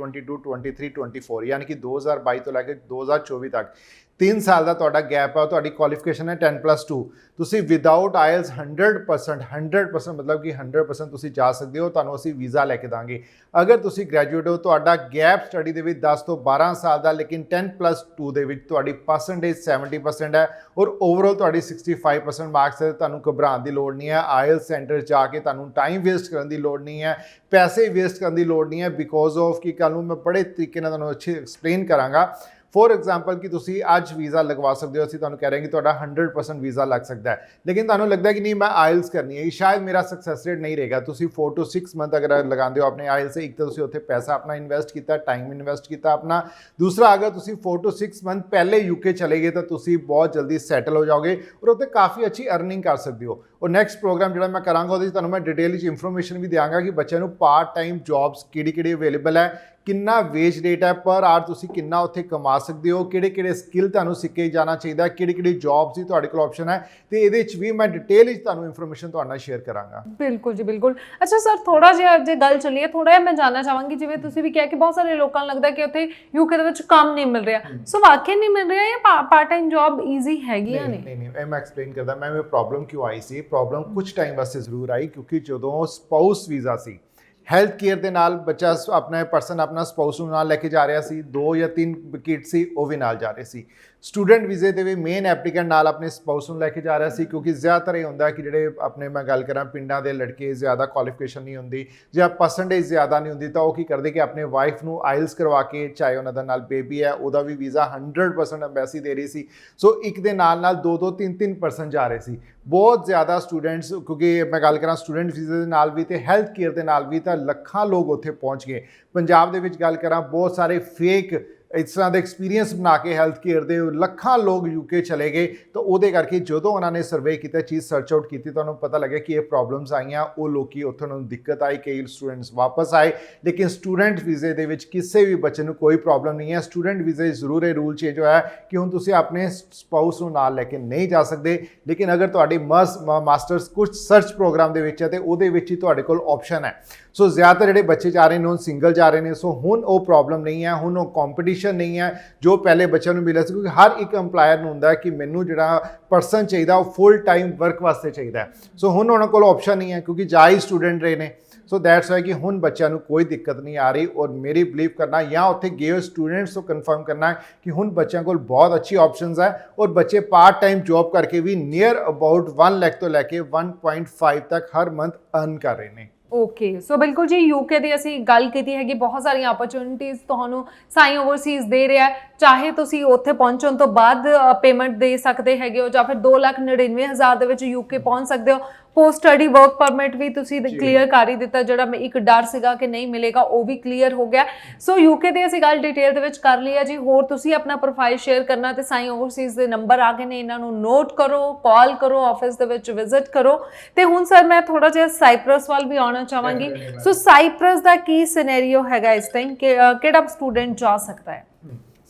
23 24 ਯਾਨੀ ਕਿ 2022 ਤੋਂ ਲੈ ਕੇ 2024 ਤੱਕ 3 ਸਾਲ ਦਾ ਤੁਹਾਡਾ ਗੈਪ ਹੈ ਤੁਹਾਡੀ ਕੁਆਲੀਫਿਕੇਸ਼ਨ ਹੈ 10+2 ਤੁਸੀਂ ਵਿਦਆਊਟ ਆਇਲਸ 100% 100% ਮਤਲਬ ਕਿ 100% ਤੁਸੀਂ ਜਾ ਸਕਦੇ ਹੋ, ਤੁਹਾਨੂੰ ਅਸੀਂ ਵੀਜ਼ਾ ਲੈ ਕੇ ਦਾਂਗੇ। ਅਗਰ ਤੁਸੀਂ ਗ੍ਰੈਜੂਏਟ ਹੋ, ਤੁਹਾਡਾ ਗੈਪ ਸਟੱਡੀ ਦੇ ਵਿੱਚ 10 ਤੋਂ 12 ਸਾਲ ਦਾ, ਲੇਕਿਨ 10+2 ਦੇ ਵਿੱਚ ਤੁਹਾਡੀ ਪਰਸੈਂਟੇਜ 70% ਹੈ ਔਰ ਓਵਰਆਲ ਤੁਹਾਡੀ 65% ਮਾਰਕਸ ਹੈ, ਤੁਹਾਨੂੰ ਘਬਰਾਉਣ ਦੀ ਲੋੜ ਨਹੀਂ ਹੈ। ਆਇਲ ਸੈਂਟਰ ਜਾ ਕੇ ਤੁਹਾਨੂੰ ਟਾਈਮ ਵੇਸਟ ਕਰਨ ਦੀ ਲੋੜ ਨਹੀਂ ਹੈ, ਪੈਸੇ ਵੇਸਟ ਕਰਨ ਦੀ ਲੋੜ ਨਹੀਂ ਹੈ ਬਿਕੋਜ਼ ਆਫ ਕਿ ਕੱਲ ਨੂੰ ਮੈਂ ਬੜੇ ਤਰੀਕੇ ਨਾਲ ਤੁਹਾਨੂੰ ਅੱਛੇ ਐਕਸਪਲੇਨ ਕਰਾਂਗਾ। ਫੋਰ ਐਗਜ਼ਾਮਪਲ ਕਿ ਤੁਸੀਂ ਅੱਜ ਵੀਜ਼ਾ ਲਗਵਾ ਸਕਦੇ ਹੋ ਅਸੀਂ ਤੁਹਾਨੂੰ ਕਹਿ ਰਹੇ ਹਾਂ ਕਿ ਤੁਹਾਡਾ 100% ਵੀਜ਼ਾ ਲੱਗ ਸਕਦਾ ਹੈ ਲੇਕਿਨ ਤੁਹਾਨੂੰ ਲੱਗਦਾ ਹੈ ਕਿ ਨਹੀਂ ਮੈਂ ਆਇਲਸ ਕਰਨੀ ਹੈ ਸ਼ਾਇਦ ਮੇਰਾ ਸਕਸੈਸ ਰੇਟ ਨਹੀਂ ਰਹੇਗਾ ਤੁਸੀਂ 4 ਤੋਂ 6 ਮੰਥ ਅਗਰ ਲਗਾਉਂਦੇ ਹੋ ਆਪਣੇ ਆਇਲਸ ਇੱਕ ਤਾਂ ਤੁਸੀਂ ਉੱਥੇ ਪੈਸਾ ਆਪਣਾ ਇਨਵੈਸਟ ਕੀਤਾ ਟਾਈਮ ਇਨਵੈਸਟ ਕੀਤਾ ਆਪਣਾ ਦੂਸਰਾ ਅਗਰ ਤੁਸੀਂ 4 ਤੋਂ 6 ਮੰਥ ਪਹਿਲੇ ਯੂਕੇ ਚਲੇ ਗਏ ਤਾਂ ਤੁਸੀਂ ਬਹੁਤ ਜਲਦੀ ਸੈਟਲ ਹੋ ਜਾਓਗੇ ਔਰ ਉੱਥੇ ਕਾਫੀ ਅੱਛੀ ਅਰਨਿੰਗ ਕਰ ਸਕਦੇ ਹੋ ਔਰ ਨੈਕਸਟ ਪ੍ਰੋਗਰਾਮ ਜਿਹੜਾ ਮੈਂ ਕਰਾਂਗਾ ਉਹਦੇ 'ਚ ਤੁਹਾਨੂੰ ਮੈਂ ਡਿਟੇਲ ਵਿੱਚ ਇਨਫੋਰਮੇਸ਼ਨ ਵੀ ਦਿਆਂਗਾ ਕਿ ਬੱਚਿਆਂ ਨੂੰ ਪਾਰਟ ਟਾਈਮ ਜੌਬਸ ਕਿਹੜੀ ਕਿਹੜੀ ਅਵੇਲੇਬਲ ਹੈ ਕਿੰਨਾ ਵੇਜ ਰੇਟ ਹੈ ਪਰ ਆਰ ਤੁਸੀਂ ਕਿੰਨਾ ਉੱਥੇ ਕਮਾ ਸਕਦੇ ਹੋ ਕਿਹੜੇ ਕਿਹੜੇ ਸਕਿੱਲ ਤੁਹਾਨੂੰ ਸਿੱਖੇ ਜਾਣਾ ਚਾਹੀਦਾ ਕਿਹੜੀ ਕਿਹੜੀ ਜੌਬਸ ਦੀ ਤੁਹਾਡੇ ਕੋਲ ਆਪਸ਼ਨ ਹੈ ਤੇ ਇਹਦੇ ਵਿੱਚ ਵੀ ਮੈਂ ਡਿਟੇਲ ਵਿੱਚ ਤੁਹਾਨੂੰ ਇਨਫੋਰਮੇਸ਼ਨ ਤੁਹਾਡੇ ਨਾਲ ਸ਼ੇਅਰ ਕਰਾਂਗਾ। ਬਿਲਕੁਲ ਜੀ ਬਿਲਕੁਲ। ਅੱਛਾ ਸਰ ਥੋੜਾ ਜਿਹਾ ਜੇ ਗੱਲ ਚੱਲੀਏ ਥੋੜਾ ਜਿਹਾ ਮੈਂ ਜਾਨਣਾ ਚਾਹਾਂਗੀ ਜਿਵੇਂ ਤੁਸੀਂ ਵੀ ਕਿਹਾ ਕਿ ਬਹੁਤ ਸਾਰੇ ਲੋਕਾਂ ਨੂੰ ਲੱਗਦਾ ਕਿ ਉੱਥੇ ਯੂਕੇ ਦੇ ਵਿੱਚ ਕੰਮ ਨਹੀਂ ਮਿਲ ਰਿਹਾ। ਸੋ ਵਾਕਈ ਨਹੀਂ ਮਿਲ ਰਿਹਾ ਜਾਂ ਪਾਰਟ ਟਾਈਮ ਜੌਬ ਈਜ਼ੀ ਹੈਗੀਆਂ ਨੇ? ਨਹੀਂ ਨਹੀਂ ਮੈਂ ਐਕਸਪਲੇਨ ਕਰਦਾ। ਮੈਂ ਇਹ ਪ੍ਰੋਬਲਮ ਕਿਉਂ ਆਈ ਸੀ? ਪ੍ਰੋਬਲਮ ਕੁਝ ਟਾਈਮ ਵਾਸਤੇ ਜ਼ਰੂਰ ਆਈ ਕਿਉਂਕਿ ਜਦੋਂ ਸਪਾਊਸ ਵੀਜ਼ਾ ਸੀ ਹੈਲਥ ਕੇਅਰ ਦੇ ਨਾਲ ਬੱਚਾ ਸ- ਆਪਣਾ ਪਰਸਨ ਆਪਣਾ ਸਪਾਊਸ ਨੂੰ ਨਾਲ ਲੈ ਕੇ ਜਾ ਰਿਹਾ ਸੀ, ਦੋ ਜਾਂ ਤਿੰਨ ਕਿਡ ਸੀ, ਉਹ ਵੀ ਨਾਲ ਜਾ ਰਹੇ ਸੀ। ਸਟੂਡੈਂਟ ਵੀਜ਼ੇ ਦੇ ਵੀ ਮੇਨ ਐਪਲੀਕੈਂਟ ਨਾਲ ਆਪਣੇ ਸਪਾਊਸ ਨੂੰ ਲੈ ਕੇ ਜਾ ਰਿਹਾ ਸੀ, ਕਿਉਂਕਿ ਜ਼ਿਆਦਾਤਰ ਇਹ ਹੁੰਦਾ ਕਿ ਜਿਹੜੇ ਆਪਣੇ ਮੈਂ ਗੱਲ ਕਰਾਂ ਪਿੰਡਾਂ ਦੇ ਲੜਕੇ ਜ਼ਿਆਦਾ ਕੁਆਲੀਫਿਕੇਸ਼ਨ ਨਹੀਂ ਹੁੰਦੀ ਜਾਂ ਪਰਸੈਂਟੇਜ ਜ਼ਿਆਦਾ ਨਹੀਂ ਹੁੰਦੀ, ਤਾਂ ਉਹ ਕੀ ਕਰਦੇ ਕਿ ਆਪਣੇ ਵਾਈਫ ਨੂੰ ਆਇਲਸ ਕਰਵਾ ਕੇ ਚਾਹੇ ਉਹਨਾਂ ਦਾ ਨਾਲ ਬੇਬੀ ਹੈ, ਉਹਦਾ ਵੀ ਵੀਜ਼ਾ 100% ਐਮਬੈਸੀ ਦੇ ਰਹੀ ਸੀ। ਸੋ ਇੱਕ ਦੇ ਨਾਲ ਨਾਲ ਦੋ ਦੋ ਤਿੰਨ ਤਿੰਨ ਪਰਸਨ ਜਾ ਰਹੇ ਸੀ। ਬਹੁਤ ਜ਼ਿਆਦਾ ਸਟੂਡੈਂਟਸ ਕਿਉਂਕਿ ਮੈਂ ਗੱਲ ਕਰਾਂ ਸਟੂਡੈਂਟ ਵੀਜ਼ੇ ਦੇ ਨਾਲ ਵੀ ਤੇ ਹੈਲਥ ਕੇਅਰ ਦੇ ਨਾਲ ਵੀ ਤਾਂ ਲੱਖਾਂ ਲੋਕ ਉੱਥੇ ਪਹੁੰਚ ਗਏ। ਪੰਜਾਬ ਦੇ ਵਿੱਚ ਗੱਲ ਕਰਾਂ, ਬਹੁਤ ਸਾਰੇ ਫੇਕ ਇਸ ਤਰ੍ਹਾਂ ਦਾ ਐਕਸਪੀਰੀਅੰਸ ਬਣਾ ਕੇ ਹੈਲਥ ਕੇਅਰ ਦੇ ਲੱਖਾਂ ਲੋਕ ਯੂਕੇ ਚਲੇ ਗਏ। ਤਾਂ ਉਹਦੇ ਕਰਕੇ ਜਦੋਂ ਉਹਨਾਂ ਨੇ ਸਰਵੇ ਕੀਤਾ, ਚੀਜ਼ ਸਰਚ ਆਊਟ ਕੀਤੀ, ਤੁਹਾਨੂੰ ਪਤਾ ਲੱਗਿਆ ਕਿ ਇਹ ਪ੍ਰੋਬਲਮਸ ਆਈਆਂ। ਉਹ ਲੋਕੀ ਉੱਥੋਂ ਨੂੰ ਦਿੱਕਤ ਆਈ, ਕਈ ਸਟੂਡੈਂਟਸ ਵਾਪਸ ਆਏ। ਲੇਕਿਨ ਸਟੂਡੈਂਟ ਵੀਜ਼ੇ ਦੇ ਵਿੱਚ ਕਿਸੇ ਵੀ ਬੱਚੇ ਨੂੰ ਕੋਈ ਪ੍ਰੋਬਲਮ ਨਹੀਂ ਹੈ। ਸਟੂਡੈਂਟ ਵੀਜ਼ੇ ਜ਼ਰੂਰ ਇਹ ਰੂਲ ਚੇਂਜ ਹੋਇਆ ਕਿ ਹੁਣ ਤੁਸੀਂ ਆਪਣੇ ਸਪਾਊਸ ਨੂੰ ਨਾਲ ਲੈ ਕੇ ਨਹੀਂ ਜਾ ਸਕਦੇ। ਲੇਕਿਨ ਅਗਰ ਤੁਹਾਡੀ ਮਸ ਮਾਸਟਰਸ ਕੁਝ ਸਰਚ ਪ੍ਰੋਗਰਾਮ ਦੇ ਵਿੱਚ ਹੈ ਤੇ ਉਹਦੇ ਵਿੱਚ ਹੀ ਤੁਹਾਡੇ ਕੋਲ ਆਪਸ਼ਨ ਹੈ। ਸੋ ਜ਼ਿਆਦਾਤਰ ਜਿਹੜੇ ਬੱਚੇ ਜਾ ਰਹੇ ਨੇ ਉਹ ਸਿੰਗਲ ਜਾ ਰਹੇ ਨੇ, ਸੋ ਹੁਣ ਉਹ ਪ੍ਰੋਬਲਮ ਨਹੀਂ ਹੈ, ਹੁਣ ਉਹ ਕੰਪੀਟੀਸ਼ਨ ਨਹੀਂ ਹੈ, ਜੋ ਪਹਿਲੇ ਬੱਚਿਆਂ ਨੂੰ ਮਿਲਿਆ ਸੀ, ਕਿਉਂਕਿ ਹਰ ਇੱਕ EMPLOYER ਨੂੰ ਹੁੰਦਾ ਕਿ ਮੈਨੂੰ ਜਿਹੜਾ ਪਰਸਨ ਚਾਹੀਦਾ, ਉਹ ਫੁੱਲ ਟਾਈਮ ਵਰਕ ਵਾਸਤੇ ਚਾਹੀਦਾ ਸੋ ਹੁਣ ਉਹਨਾਂ ਕੋਲ ਆਪਸ਼ਨ ਨਹੀਂ ਹੈ, ਕਿਉਂਕਿ ਜਾ ਹੀ ਸਟੂਡੈਂਟ ਰਹੇ ਨੇ। ਸੋ ਦੈਟਸ ਵਾਈ ਕਿ ਹੁਣ ਬੱਚਿਆਂ ਨੂੰ ਕੋਈ ਦਿੱਕਤ ਨਹੀਂ ਆ ਰਹੀ, ਔਰ ਮੇਰੀ ਬਲੀਵ ਕਰਨਾ, ਜਾਂ ਉੱਥੇ ਗਏ ਹੋਏ ਸਟੂਡੈਂਟਸ ਤੋਂ ਕਨਫਰਮ ਕਰਨਾ ਕਿ ਹੁਣ ਬੱਚਿਆਂ ਕੋਲ ਬਹੁਤ ਅੱਛੀ ਆਪਸ਼ਨਸ ਹੈ, ਔਰ ਬੱਚੇ ਪਾਰਟ ਟਾਈਮ ਜੌਬ ਕਰਕੇ ਵੀ ਨੀਅਰ ਅਬਾਊਟ 1 ਲੱਖ ਤੋਂ ਲੈ ਕੇ 1.5 ਤੱਕ ਹਰ ਮੰਥ ਅਰਨ ਕਰ ਰਹੇ ਨੇ। ਓਕੇ ਸੋ ਬਿਲਕੁਲ ਜੀ ਯੂਕੇ ਦੀ ਅਸੀਂ ਗੱਲ ਕੀਤੀ ਹੈਗੀ ਬਹੁਤ ਸਾਰੀਆਂ ਓਪਰਚ्युनिटीज ਤੁਹਾਨੂੰ ਸਾਈ ਓਵਰਸੀਜ਼ ਦੇ ਰਿਹਾ ਚਾਹੇ ਤੁਸੀਂ ਉੱਥੇ ਪਹੁੰਚਣ ਤੋਂ ਬਾਅਦ ਪੇਮੈਂਟ ਦੇ ਸਕਦੇ ਹੈਗੇ ਹੋ ਜਾਂ ਫਿਰ 2,99,000 ਦੇ ਵਿੱਚ ਯੂਕੇ ਪਹੁੰਚ ਸਕਦੇ ਹੋ ਪੋਸਟ ਸਟੱਡੀ ਵਰਕ ਪਰਮਿਟ ਵੀ ਤੁਸੀਂ ਕਲੀਅਰ ਕਰ ਹੀ ਦਿੱਤਾ ਜਿਹੜਾ ਮੈਂ ਇੱਕ ਡਰ ਸੀਗਾ ਕਿ ਨਹੀਂ ਮਿਲੇਗਾ ਉਹ ਵੀ ਕਲੀਅਰ ਹੋ ਗਿਆ। ਸੋ ਯੂਕੇ ਦੀ ਅਸੀਂ ਗੱਲ ਡਿਟੇਲ ਦੇ ਵਿੱਚ ਕਰ ਲਈ ਹੈ ਜੀ। ਹੋਰ ਤੁਸੀਂ ਆਪਣਾ ਪ੍ਰੋਫਾਈਲ ਸ਼ੇਅਰ ਕਰਨਾ ਤੇ ਸਾਈ ਓਵਰਸੀਜ਼ ਦੇ ਨੰਬਰ ਆ ਗਏ ਨੇ ਇਹਨਾਂ ਨੂੰ ਨੋਟ ਕਰੋ ਕਾਲ ਕਰੋ ਆਫਿਸ ਦੇ ਵਿੱਚ ਵਿਜ਼ਿਟ ਕਰੋ। ਤੇ ਹੁਣ ਸਰ ਮੈਂ ਥੋੜਾ ਜਿਹਾ ਸਾਈਪ੍ਰਸ ਵੱਲ ਵੀ ਆਉਣਾ ਚਾਹਾਂਗੀ। ਸੋ ਸਾਈਪ੍ਰਸ ਦਾ ਕੀ ਸਿਨੈਰੀਓ ਹੈਗਾ ਇਸ ਟਾਈਮ ਕਿ ਕਿਹੜਾ ਸਟੂਡੈਂਟ ਜਾ ਸਕਦਾ ਹੈ?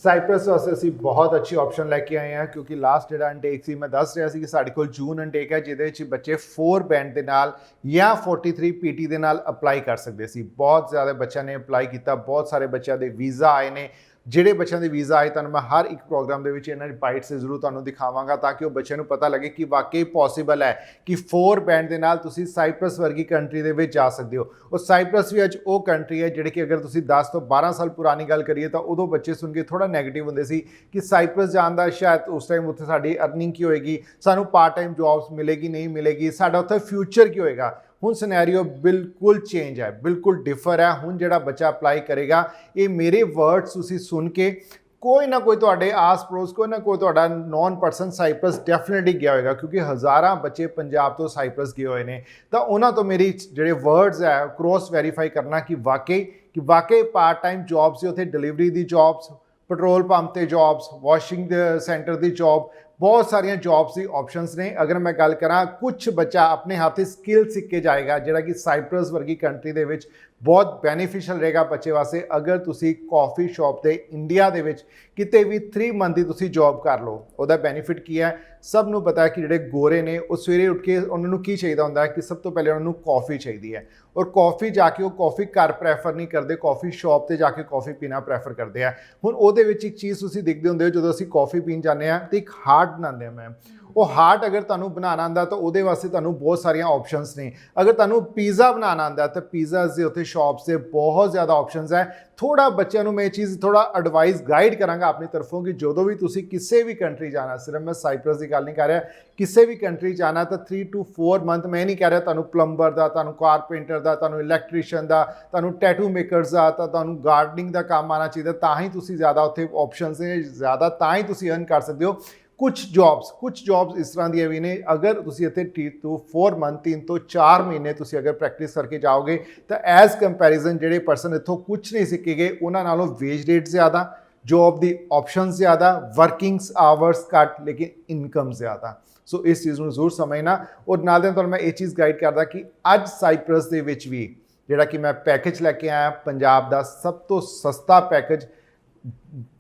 ਸਾਈਪ੍ਰਸ ਵਾਸਤੇ ਅਸੀਂ ਬਹੁਤ ਅੱਛੀ ਆਪਸ਼ਨ ਲੈ ਕੇ ਆਏ ਹਾਂ, ਕਿਉਂਕਿ ਲਾਸਟ ਜਿਹੜਾ ਇਨਟੇਕ ਸੀ, ਮੈਂ ਦੱਸ ਰਿਹਾ ਸੀ ਕਿ ਸਾਡੇ ਕੋਲ ਜੂਨ ਇਨਟੇਕ ਹੈ, ਜਿਹਦੇ ਵਿੱਚ ਬੱਚੇ 4 ਬੈਂਡ ਦੇ ਨਾਲ ਜਾਂ 43 ਪੀਟੀ ਦੇ ਨਾਲ ਅਪਲਾਈ ਕਰ ਸਕਦੇ ਸੀ। ਬਹੁਤ ਜ਼ਿਆਦਾ ਬੱਚਿਆਂ ਨੇ ਅਪਲਾਈ ਕੀਤਾ, ਬਹੁਤ ਸਾਰੇ ਬੱਚਿਆਂ ਦੇ ਵੀਜ਼ਾ ਆਏ ਨੇ। ਜਿਹੜੇ ਬੱਚਿਆਂ ਦੇ ਵੀਜ਼ਾ ਆਏ, ਤੁਹਾਨੂੰ ਮੈਂ ਹਰ ਇੱਕ ਪ੍ਰੋਗਰਾਮ ਦੇ ਵਿੱਚ ਇਹਨਾਂ ਦੀ ਬਾਈਟਸ ਜ਼ਰੂਰ ਤੁਹਾਨੂੰ ਦਿਖਾਵਾਂਗਾ ਤਾਂ ਕਿ ਉਹ ਬੱਚਿਆਂ ਨੂੰ ਪਤਾ ਲੱਗੇ ਕਿ ਵਾਕਈ ਪੋਸੀਬਲ ਹੈ ਕਿ 4 ਬੈਂਡ ਦੇ ਨਾਲ ਤੁਸੀਂ ਸਾਈਪ੍ਰਸ ਵਰਗੀ ਕੰਟਰੀ ਦੇ ਵਿੱਚ ਜਾ ਸਕਦੇ ਹੋ। ਉਹ ਸਾਈਪ੍ਰਸ ਵੀ ਅੱਜ ਉਹ ਕੰਟਰੀ ਹੈ ਜਿਹੜੀ ਕਿ ਅਗਰ ਤੁਸੀਂ 10 ਤੋਂ 12 ਸਾਲ ਪੁਰਾਣੀ ਗੱਲ ਕਰੀਏ ਤਾਂ ਉਦੋਂ ਬੱਚੇ ਸੁਣ ਕੇ ਥੋੜਾ 네ਗੇਟਿਵ ਹੁੰਦੇ ਸੀ ਕਿ ਸਾਈਪ੍ਰਸ ਜਾਣ ਦਾ ਸ਼ਾਇਦ ਉਸ ਟਾਈਮ ਉੱਥੇ ਸਾਡੀ ਅਰਨਿੰਗ ਕੀ ਹੋਏਗੀ, ਸਾਨੂੰ ਪਾਰਟ ਟਾਈਮ ਜੌਬਸ ਮਿਲੇਗੀ, ਨਹੀਂ ਮਿਲੇਗੀ, ਸਾਡਾ ਉੱਥੇ ਫਿਊਚਰ ਕੀ ਹੋਏਗਾ। ਹੁਣ ਸਿਨੈਰੀਓ ਬਿਲਕੁਲ ਚੇਂਜ ਹੈ, ਬਿਲਕੁਲ ਡਿਫਰ ਹੈ। ਹੁਣ ਜਿਹੜਾ ਬੱਚਾ ਅਪਲਾਈ ਕਰੇਗਾ, ਇਹ ਮੇਰੇ ਵਰਡਸ ਤੁਸੀਂ ਸੁਣ ਕੇ ਕੋਈ ਨਾ ਕੋਈ ਤੁਹਾਡੇ ਆਸ-ਪੜੋਸ, ਕੋਈ ਨਾ ਕੋਈ ਤੁਹਾਡਾ ਨੌਨ ਪਰਸਨ ਸਾਈਪ੍ਰਸ ਡੈਫੀਨਿਟਲੀ ਗਿਆ ਹੋਏਗਾ, ਕਿਉਂਕਿ ਹਜ਼ਾਰਾਂ ਬੱਚੇ ਪੰਜਾਬ ਤੋਂ ਸਾਈਪ੍ਰਸ ਗਏ ਹੋਏ ਨੇ। ਤਾਂ ਉਹਨਾਂ ਤੋਂ ਮੇਰੀ ਜਿਹੜੇ ਵਰਡਸ ਹੈ ਕ੍ਰੋਸ ਵੈਰੀਫਾਈ ਕਰਨਾ ਕਿ ਵਾਕਈ ਕਿ ਵਾਕਈ ਪਾਰਟ ਟਾਈਮ ਜੌਬਸ ਸੀ, ਉੱਥੇ ਡਿਲੀਵਰੀ ਦੀ ਜੌਬਸ ਪੈਟਰੋਲ ਪੰਪ ਤੇ ਜੌਬਸ ਵਾਸ਼ਿੰਗ ਸੈਂਟਰ ਦੀ ਜੌਬ ਬਹੁਤ ਸਾਰੀਆਂ ਜੌਬਸ ਦੀ ਆਪਸ਼ਨਸ ਨੇ। ਅਗਰ ਮੈਂ ਗੱਲ ਕਰਾਂ ਕੁਝ ਬੱਚਾ ਆਪਣੇ ਹੱਥ 'ਤੇ ਸਕਿੱਲ ਸਿੱਖ ਕੇ ਜਾਏਗਾ, ਜਿਹੜਾ ਕਿ ਸਾਈਪਰਸ ਵਰਗੀ ਕੰਟਰੀ ਦੇ ਵਿੱਚ ਬਹੁਤ ਬੈਨੀਫੀਸ਼ੀਅਲ ਰਹੇਗਾ ਬੱਚੇ ਵਾਸਤੇ, ਅਗਰ ਤੁਸੀਂ ਕਾਫੀ ਸ਼ਾਪ ਤੇ ਇੰਡੀਆ ਦੇ ਵਿੱਚ ਕਿਤੇ ਵੀ 3 ਮੰਥ ਦੀ ਤੁਸੀਂ ਜੌਬ ਕਰ ਲਓ, ਉਹਦਾ ਬੈਨੀਫਿਟ ਕੀ ਹੈ? ਸਭ ਨੂੰ ਪਤਾ ਹੈ ਕਿ ਜਿਹੜੇ ਗੋਰੇ ਨੇ, ਉਹ ਸਵੇਰੇ ਉੱਠ ਕੇ ਉਹਨਾਂ ਨੂੰ ਕੀ ਚਾਹੀਦਾ ਹੁੰਦਾ ਹੈ ਕਿ ਸਭ ਤੋਂ ਪਹਿਲੇ ਉਹਨਾਂ ਨੂੰ ਕਾਫੀ ਚਾਹੀਦੀ ਹੈ। ਔਰ ਕਾਫੀ ਜਾ ਕੇ ਉਹ ਕਾਫੀ ਘਰ ਪ੍ਰੈਫਰ ਨਹੀਂ ਕਰਦੇ, ਕਾਫੀ ਸ਼ਾਪ ਤੇ ਜਾ ਕੇ ਕਾਫੀ ਪੀਣਾ ਪ੍ਰੈਫਰ ਕਰਦੇ ਆ। ਹੁਣ ਉਹਦੇ ਵਿੱਚ ਇੱਕ ਚੀਜ਼ ਤੁਸੀਂ ਦੇਖਦੇ ਹੁੰਦੇ ਹੋ, ਜਦੋਂ ਅਸੀਂ ਕਾਫੀ ਪੀਣ ਜਾਂਦੇ ਆ ਤੇ ਇੱਕ ਹਾਰਟ ਬਣਾਉਂਦੇ ਆ ਮੈਮ ਉਹ ਹਾਰਟ ਅਗਰ ਤੁਹਾਨੂੰ ਬਣਾਉਣਾ ਆਂਦਾ ਤਾਂ ਉਹਦੇ ਵਾਸਤੇ ਤੁਹਾਨੂੰ ਬਹੁਤ ਸਾਰੀਆਂ ਆਪਸ਼ਨਸ ਨੇ। ਅਗਰ ਤੁਹਾਨੂੰ ਪੀਜ਼ਾ ਬਣਾਉਣਾ ਆਂਦਾ ਤਾਂ ਪੀਜ਼ਾਸ ਦੇ ਉੱਤੇ ਸ਼ਾਪਸ ਦੇ ਬਹੁਤ ਜ਼ਿਆਦਾ ਆਪਸ਼ਨਸ ਹੈ। ਥੋੜਾ ਬੱਚਿਆਂ ਨੂੰ ਮੈਂ ਇਹ ਚੀਜ਼ ਥੋੜਾ ਐਡਵਾਈਸ ਗਾਈਡ ਕਰਾਂਗਾ ਆਪਣੀ ਤਰਫੋਂ ਕਿ ਜਦੋਂ ਵੀ ਤੁਸੀਂ ਕਿਸੇ ਵੀ ਕੰਟਰੀ ਜਾਣਾ, ਸਿਰਫ ਮੈਂ ਸਾਈਪ੍ਰਸ ਦੀ ਗੱਲ ਨਹੀਂ ਕਰ ਰਿਹਾ, ਕਿਸੇ ਵੀ ਕੰਟਰੀ ਜਾਣਾ ਤਾਂ 3 ਟੂ 4 ਮੰਥ ਮੈਂ ਨਹੀਂ ਕਹਿ ਰਿਹਾ ਤੁਹਾਨੂੰ ਪਲੰਬਰ ਦਾ, ਤੁਹਾਨੂੰ ਕਾਰਪੈਂਟਰ ਦਾ, ਤੁਹਾਨੂੰ ਇਲੈਕਟ੍ਰੀਸ਼ੀਅਨ ਦਾ, ਤੁਹਾਨੂੰ ਟੈਟੂ ਮੇਕਰਸ ਦਾ, ਤਾਂ ਤੁਹਾਨੂੰ ਗਾਰਡਨਿੰਗ ਦਾ ਕੰਮ ਆਣਾ ਚਾਹੀਦਾ, ਤਾਂ ਹੀ ਤੁਸੀਂ ਜ਼ਿਆਦਾ ਉੱਥੇ ਆਪਸ਼ਨਸ ਨੇ, ਜ਼ਿਆਦਾ ਤਾਂ ਹੀ ਤੁਸੀਂ ਅਰਨ ਕਰ ਸਕਦੇ ਹੋ। ਕੁਝ ਜੌਬਸ ਕੁਝ ਜੌਬਸ ਇਸ ਤਰ੍ਹਾਂ ਦੀਆਂ ਵੀ ਨੇ। ਅਗਰ ਤੁਸੀਂ ਇੱਥੇ 3 ਤੋਂ 4 ਮੰਥ 3 ਤੋਂ 4 ਮਹੀਨੇ ਤੁਸੀਂ ਅਗਰ ਪ੍ਰੈਕਟਿਸ ਕਰਕੇ ਜਾਓਗੇ, ਤਾਂ ਐਜ਼ ਕੰਪੈਰੀਜ਼ਨ ਜਿਹੜੇ ਪਰਸਨ ਇੱਥੋਂ ਕੁਝ ਨਹੀਂ ਸਿੱਖੇ ਗਏ ਉਹਨਾਂ ਨਾਲੋਂ ਵੇਜ ਰੇਟ ਜ਼ਿਆਦਾ ਜੌਬ ਦੀ ਆਪਸ਼ਨਸ ਜ਼ਿਆਦਾ ਵਰਕਿੰਗਸ ਆਵਰਸ ਘੱਟ, ਲੇਕਿਨ ਇਨਕਮ ਜ਼ਿਆਦਾ। ਸੋ ਇਸ ਚੀਜ਼ ਨੂੰ ਜ਼ਰੂਰ ਸਮਝਣਾ। ਔਰ ਨਾਲ ਦੇ ਨਾਲ ਤੁਹਾਨੂੰ ਮੈਂ ਇਹ ਚੀਜ਼ ਗਾਈਡ ਕਰਦਾ ਕਿ ਅੱਜ ਸਾਈਪ੍ਰਸ ਦੇ ਵਿੱਚ ਵੀ, ਜਿਹੜਾ ਕਿ ਮੈਂ ਪੈਕੇਜ ਲੈ ਕੇ ਆਇਆ, ਪੰਜਾਬ ਦਾ ਸਭ ਤੋਂ ਸਸਤਾ ਪੈਕੇਜ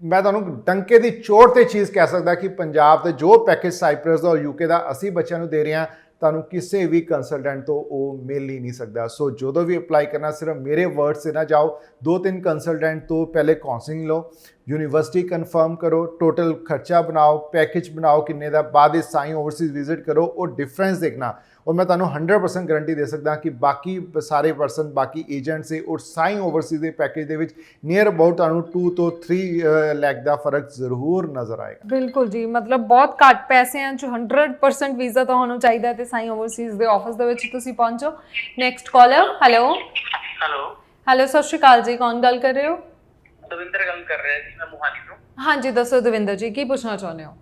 ਮੈਂ ਤੁਹਾਨੂੰ ਡੰਕੇ ਦੀ ਚੋਟ ਤੇ ਚੀਜ਼ ਕਹਿ ਸਕਦਾ ਕਿ ਪੰਜਾਬ ਦੇ ਜੋ ਪੈਕੇਜ ਸਾਈਪ੍ਰਸ ਦਾ ਔਰ ਯੂਕੇ ਦਾ ਅਸੀਂ ਬੱਚਿਆਂ ਨੂੰ ਦੇ ਰਹੇ ਹਾਂ, ਤੁਹਾਨੂੰ ਕਿਸੇ ਵੀ ਕੰਸਲਟੈਂਟ ਤੋਂ ਉਹ ਮਿਲ ਹੀ ਨਹੀਂ ਸਕਦਾ। ਸੋ ਜਦੋਂ ਵੀ ਅਪਲਾਈ ਕਰਨਾ, ਸਿਰਫ ਮੇਰੇ ਵਰਡ ਸੇ ਨਾ ਜਾਓ। ਦੋ ਤਿੰਨ ਕੰਸਲਟੈਂਟ ਤੋਂ ਪਹਿਲੇ ਕਾਉਂਸਲਿੰਗ ਲਓ। ਯੂਨੀਵਰਸਿਟੀ ਕਨਫਰਮ ਕਰੋ। ਟੋਟਲ ਖਰਚਾ ਬਣਾਓ। ਪੈਕੇਜ ਬਣਾਓ ਕਿੰਨੇ ਦਾ। ਬਾਅਦ ਇਸ ਸਾਈ ਓਵਰਸੀਜ਼ ਵਿਜ਼ਿਟ ਕਰੋ। ਉਹ ਡਿਫਰੈਂਸ ਦੇਖਣਾ। ਔਰ ਮੈਂ ਤੁਹਾਨੂੰ 100% ਗਾਰੰਟੀ ਦੇ ਸਕਦਾ ਕਿ ਬਾਕੀ ਸਾਰੇ ਪਰਸਨ ਬਾਕੀ ਏਜੰਟਸ ਸੇ ਔਰ ਸਾਈ ਓਵਰਸੀਜ਼ ਦੇ ਪੈਕੇਜ ਦੇ ਵਿੱਚ ਨੀਅਰ ਅਬਾਊਟ ਤੁਹਾਨੂੰ 2 ਤੋਂ 3 ਲੱਖ ਦਾ ਫ਼ਰਕ ਜ਼ਰੂਰ ਨਜ਼ਰ ਆਏਗਾ। ਬਿਲਕੁਲ ਜੀ ਮਤਲਬ ਬਹੁਤ ਘੱਟ ਪੈਸਿਆਂ 'ਚ 100% ਵੀਜ਼ਾ ਤੁਹਾਨੂੰ ਚਾਹੀਦਾ ਤੇ ਸਾਈ ਓਵਰਸੀਜ਼ ਦੇ ਆਫਿਸ ਦੇ ਵਿੱਚ ਤੁਸੀਂ ਪਹੁੰਚੋ। Next caller hello hello hello ਸਤਿ ਸ਼੍ਰੀ ਅਕਾਲ ਜੀ ਕੌਣ ਗੱਲ ਕਰ ਰਹੇ ਹੋ? ਦਵਿੰਦਰ ਗੱਲ ਕਰ ਰਿਹਾ ਜੀ ਮੈਂ ਮੋਹਾਲੀ ਤੋਂ। ਹਾਂਜੀ ਦੱਸੋ ਦਵਿੰਦਰ ਜੀ ਕੀ ਪੁੱਛਣਾ ਚਾਹੁੰਦੇ ਹੋ?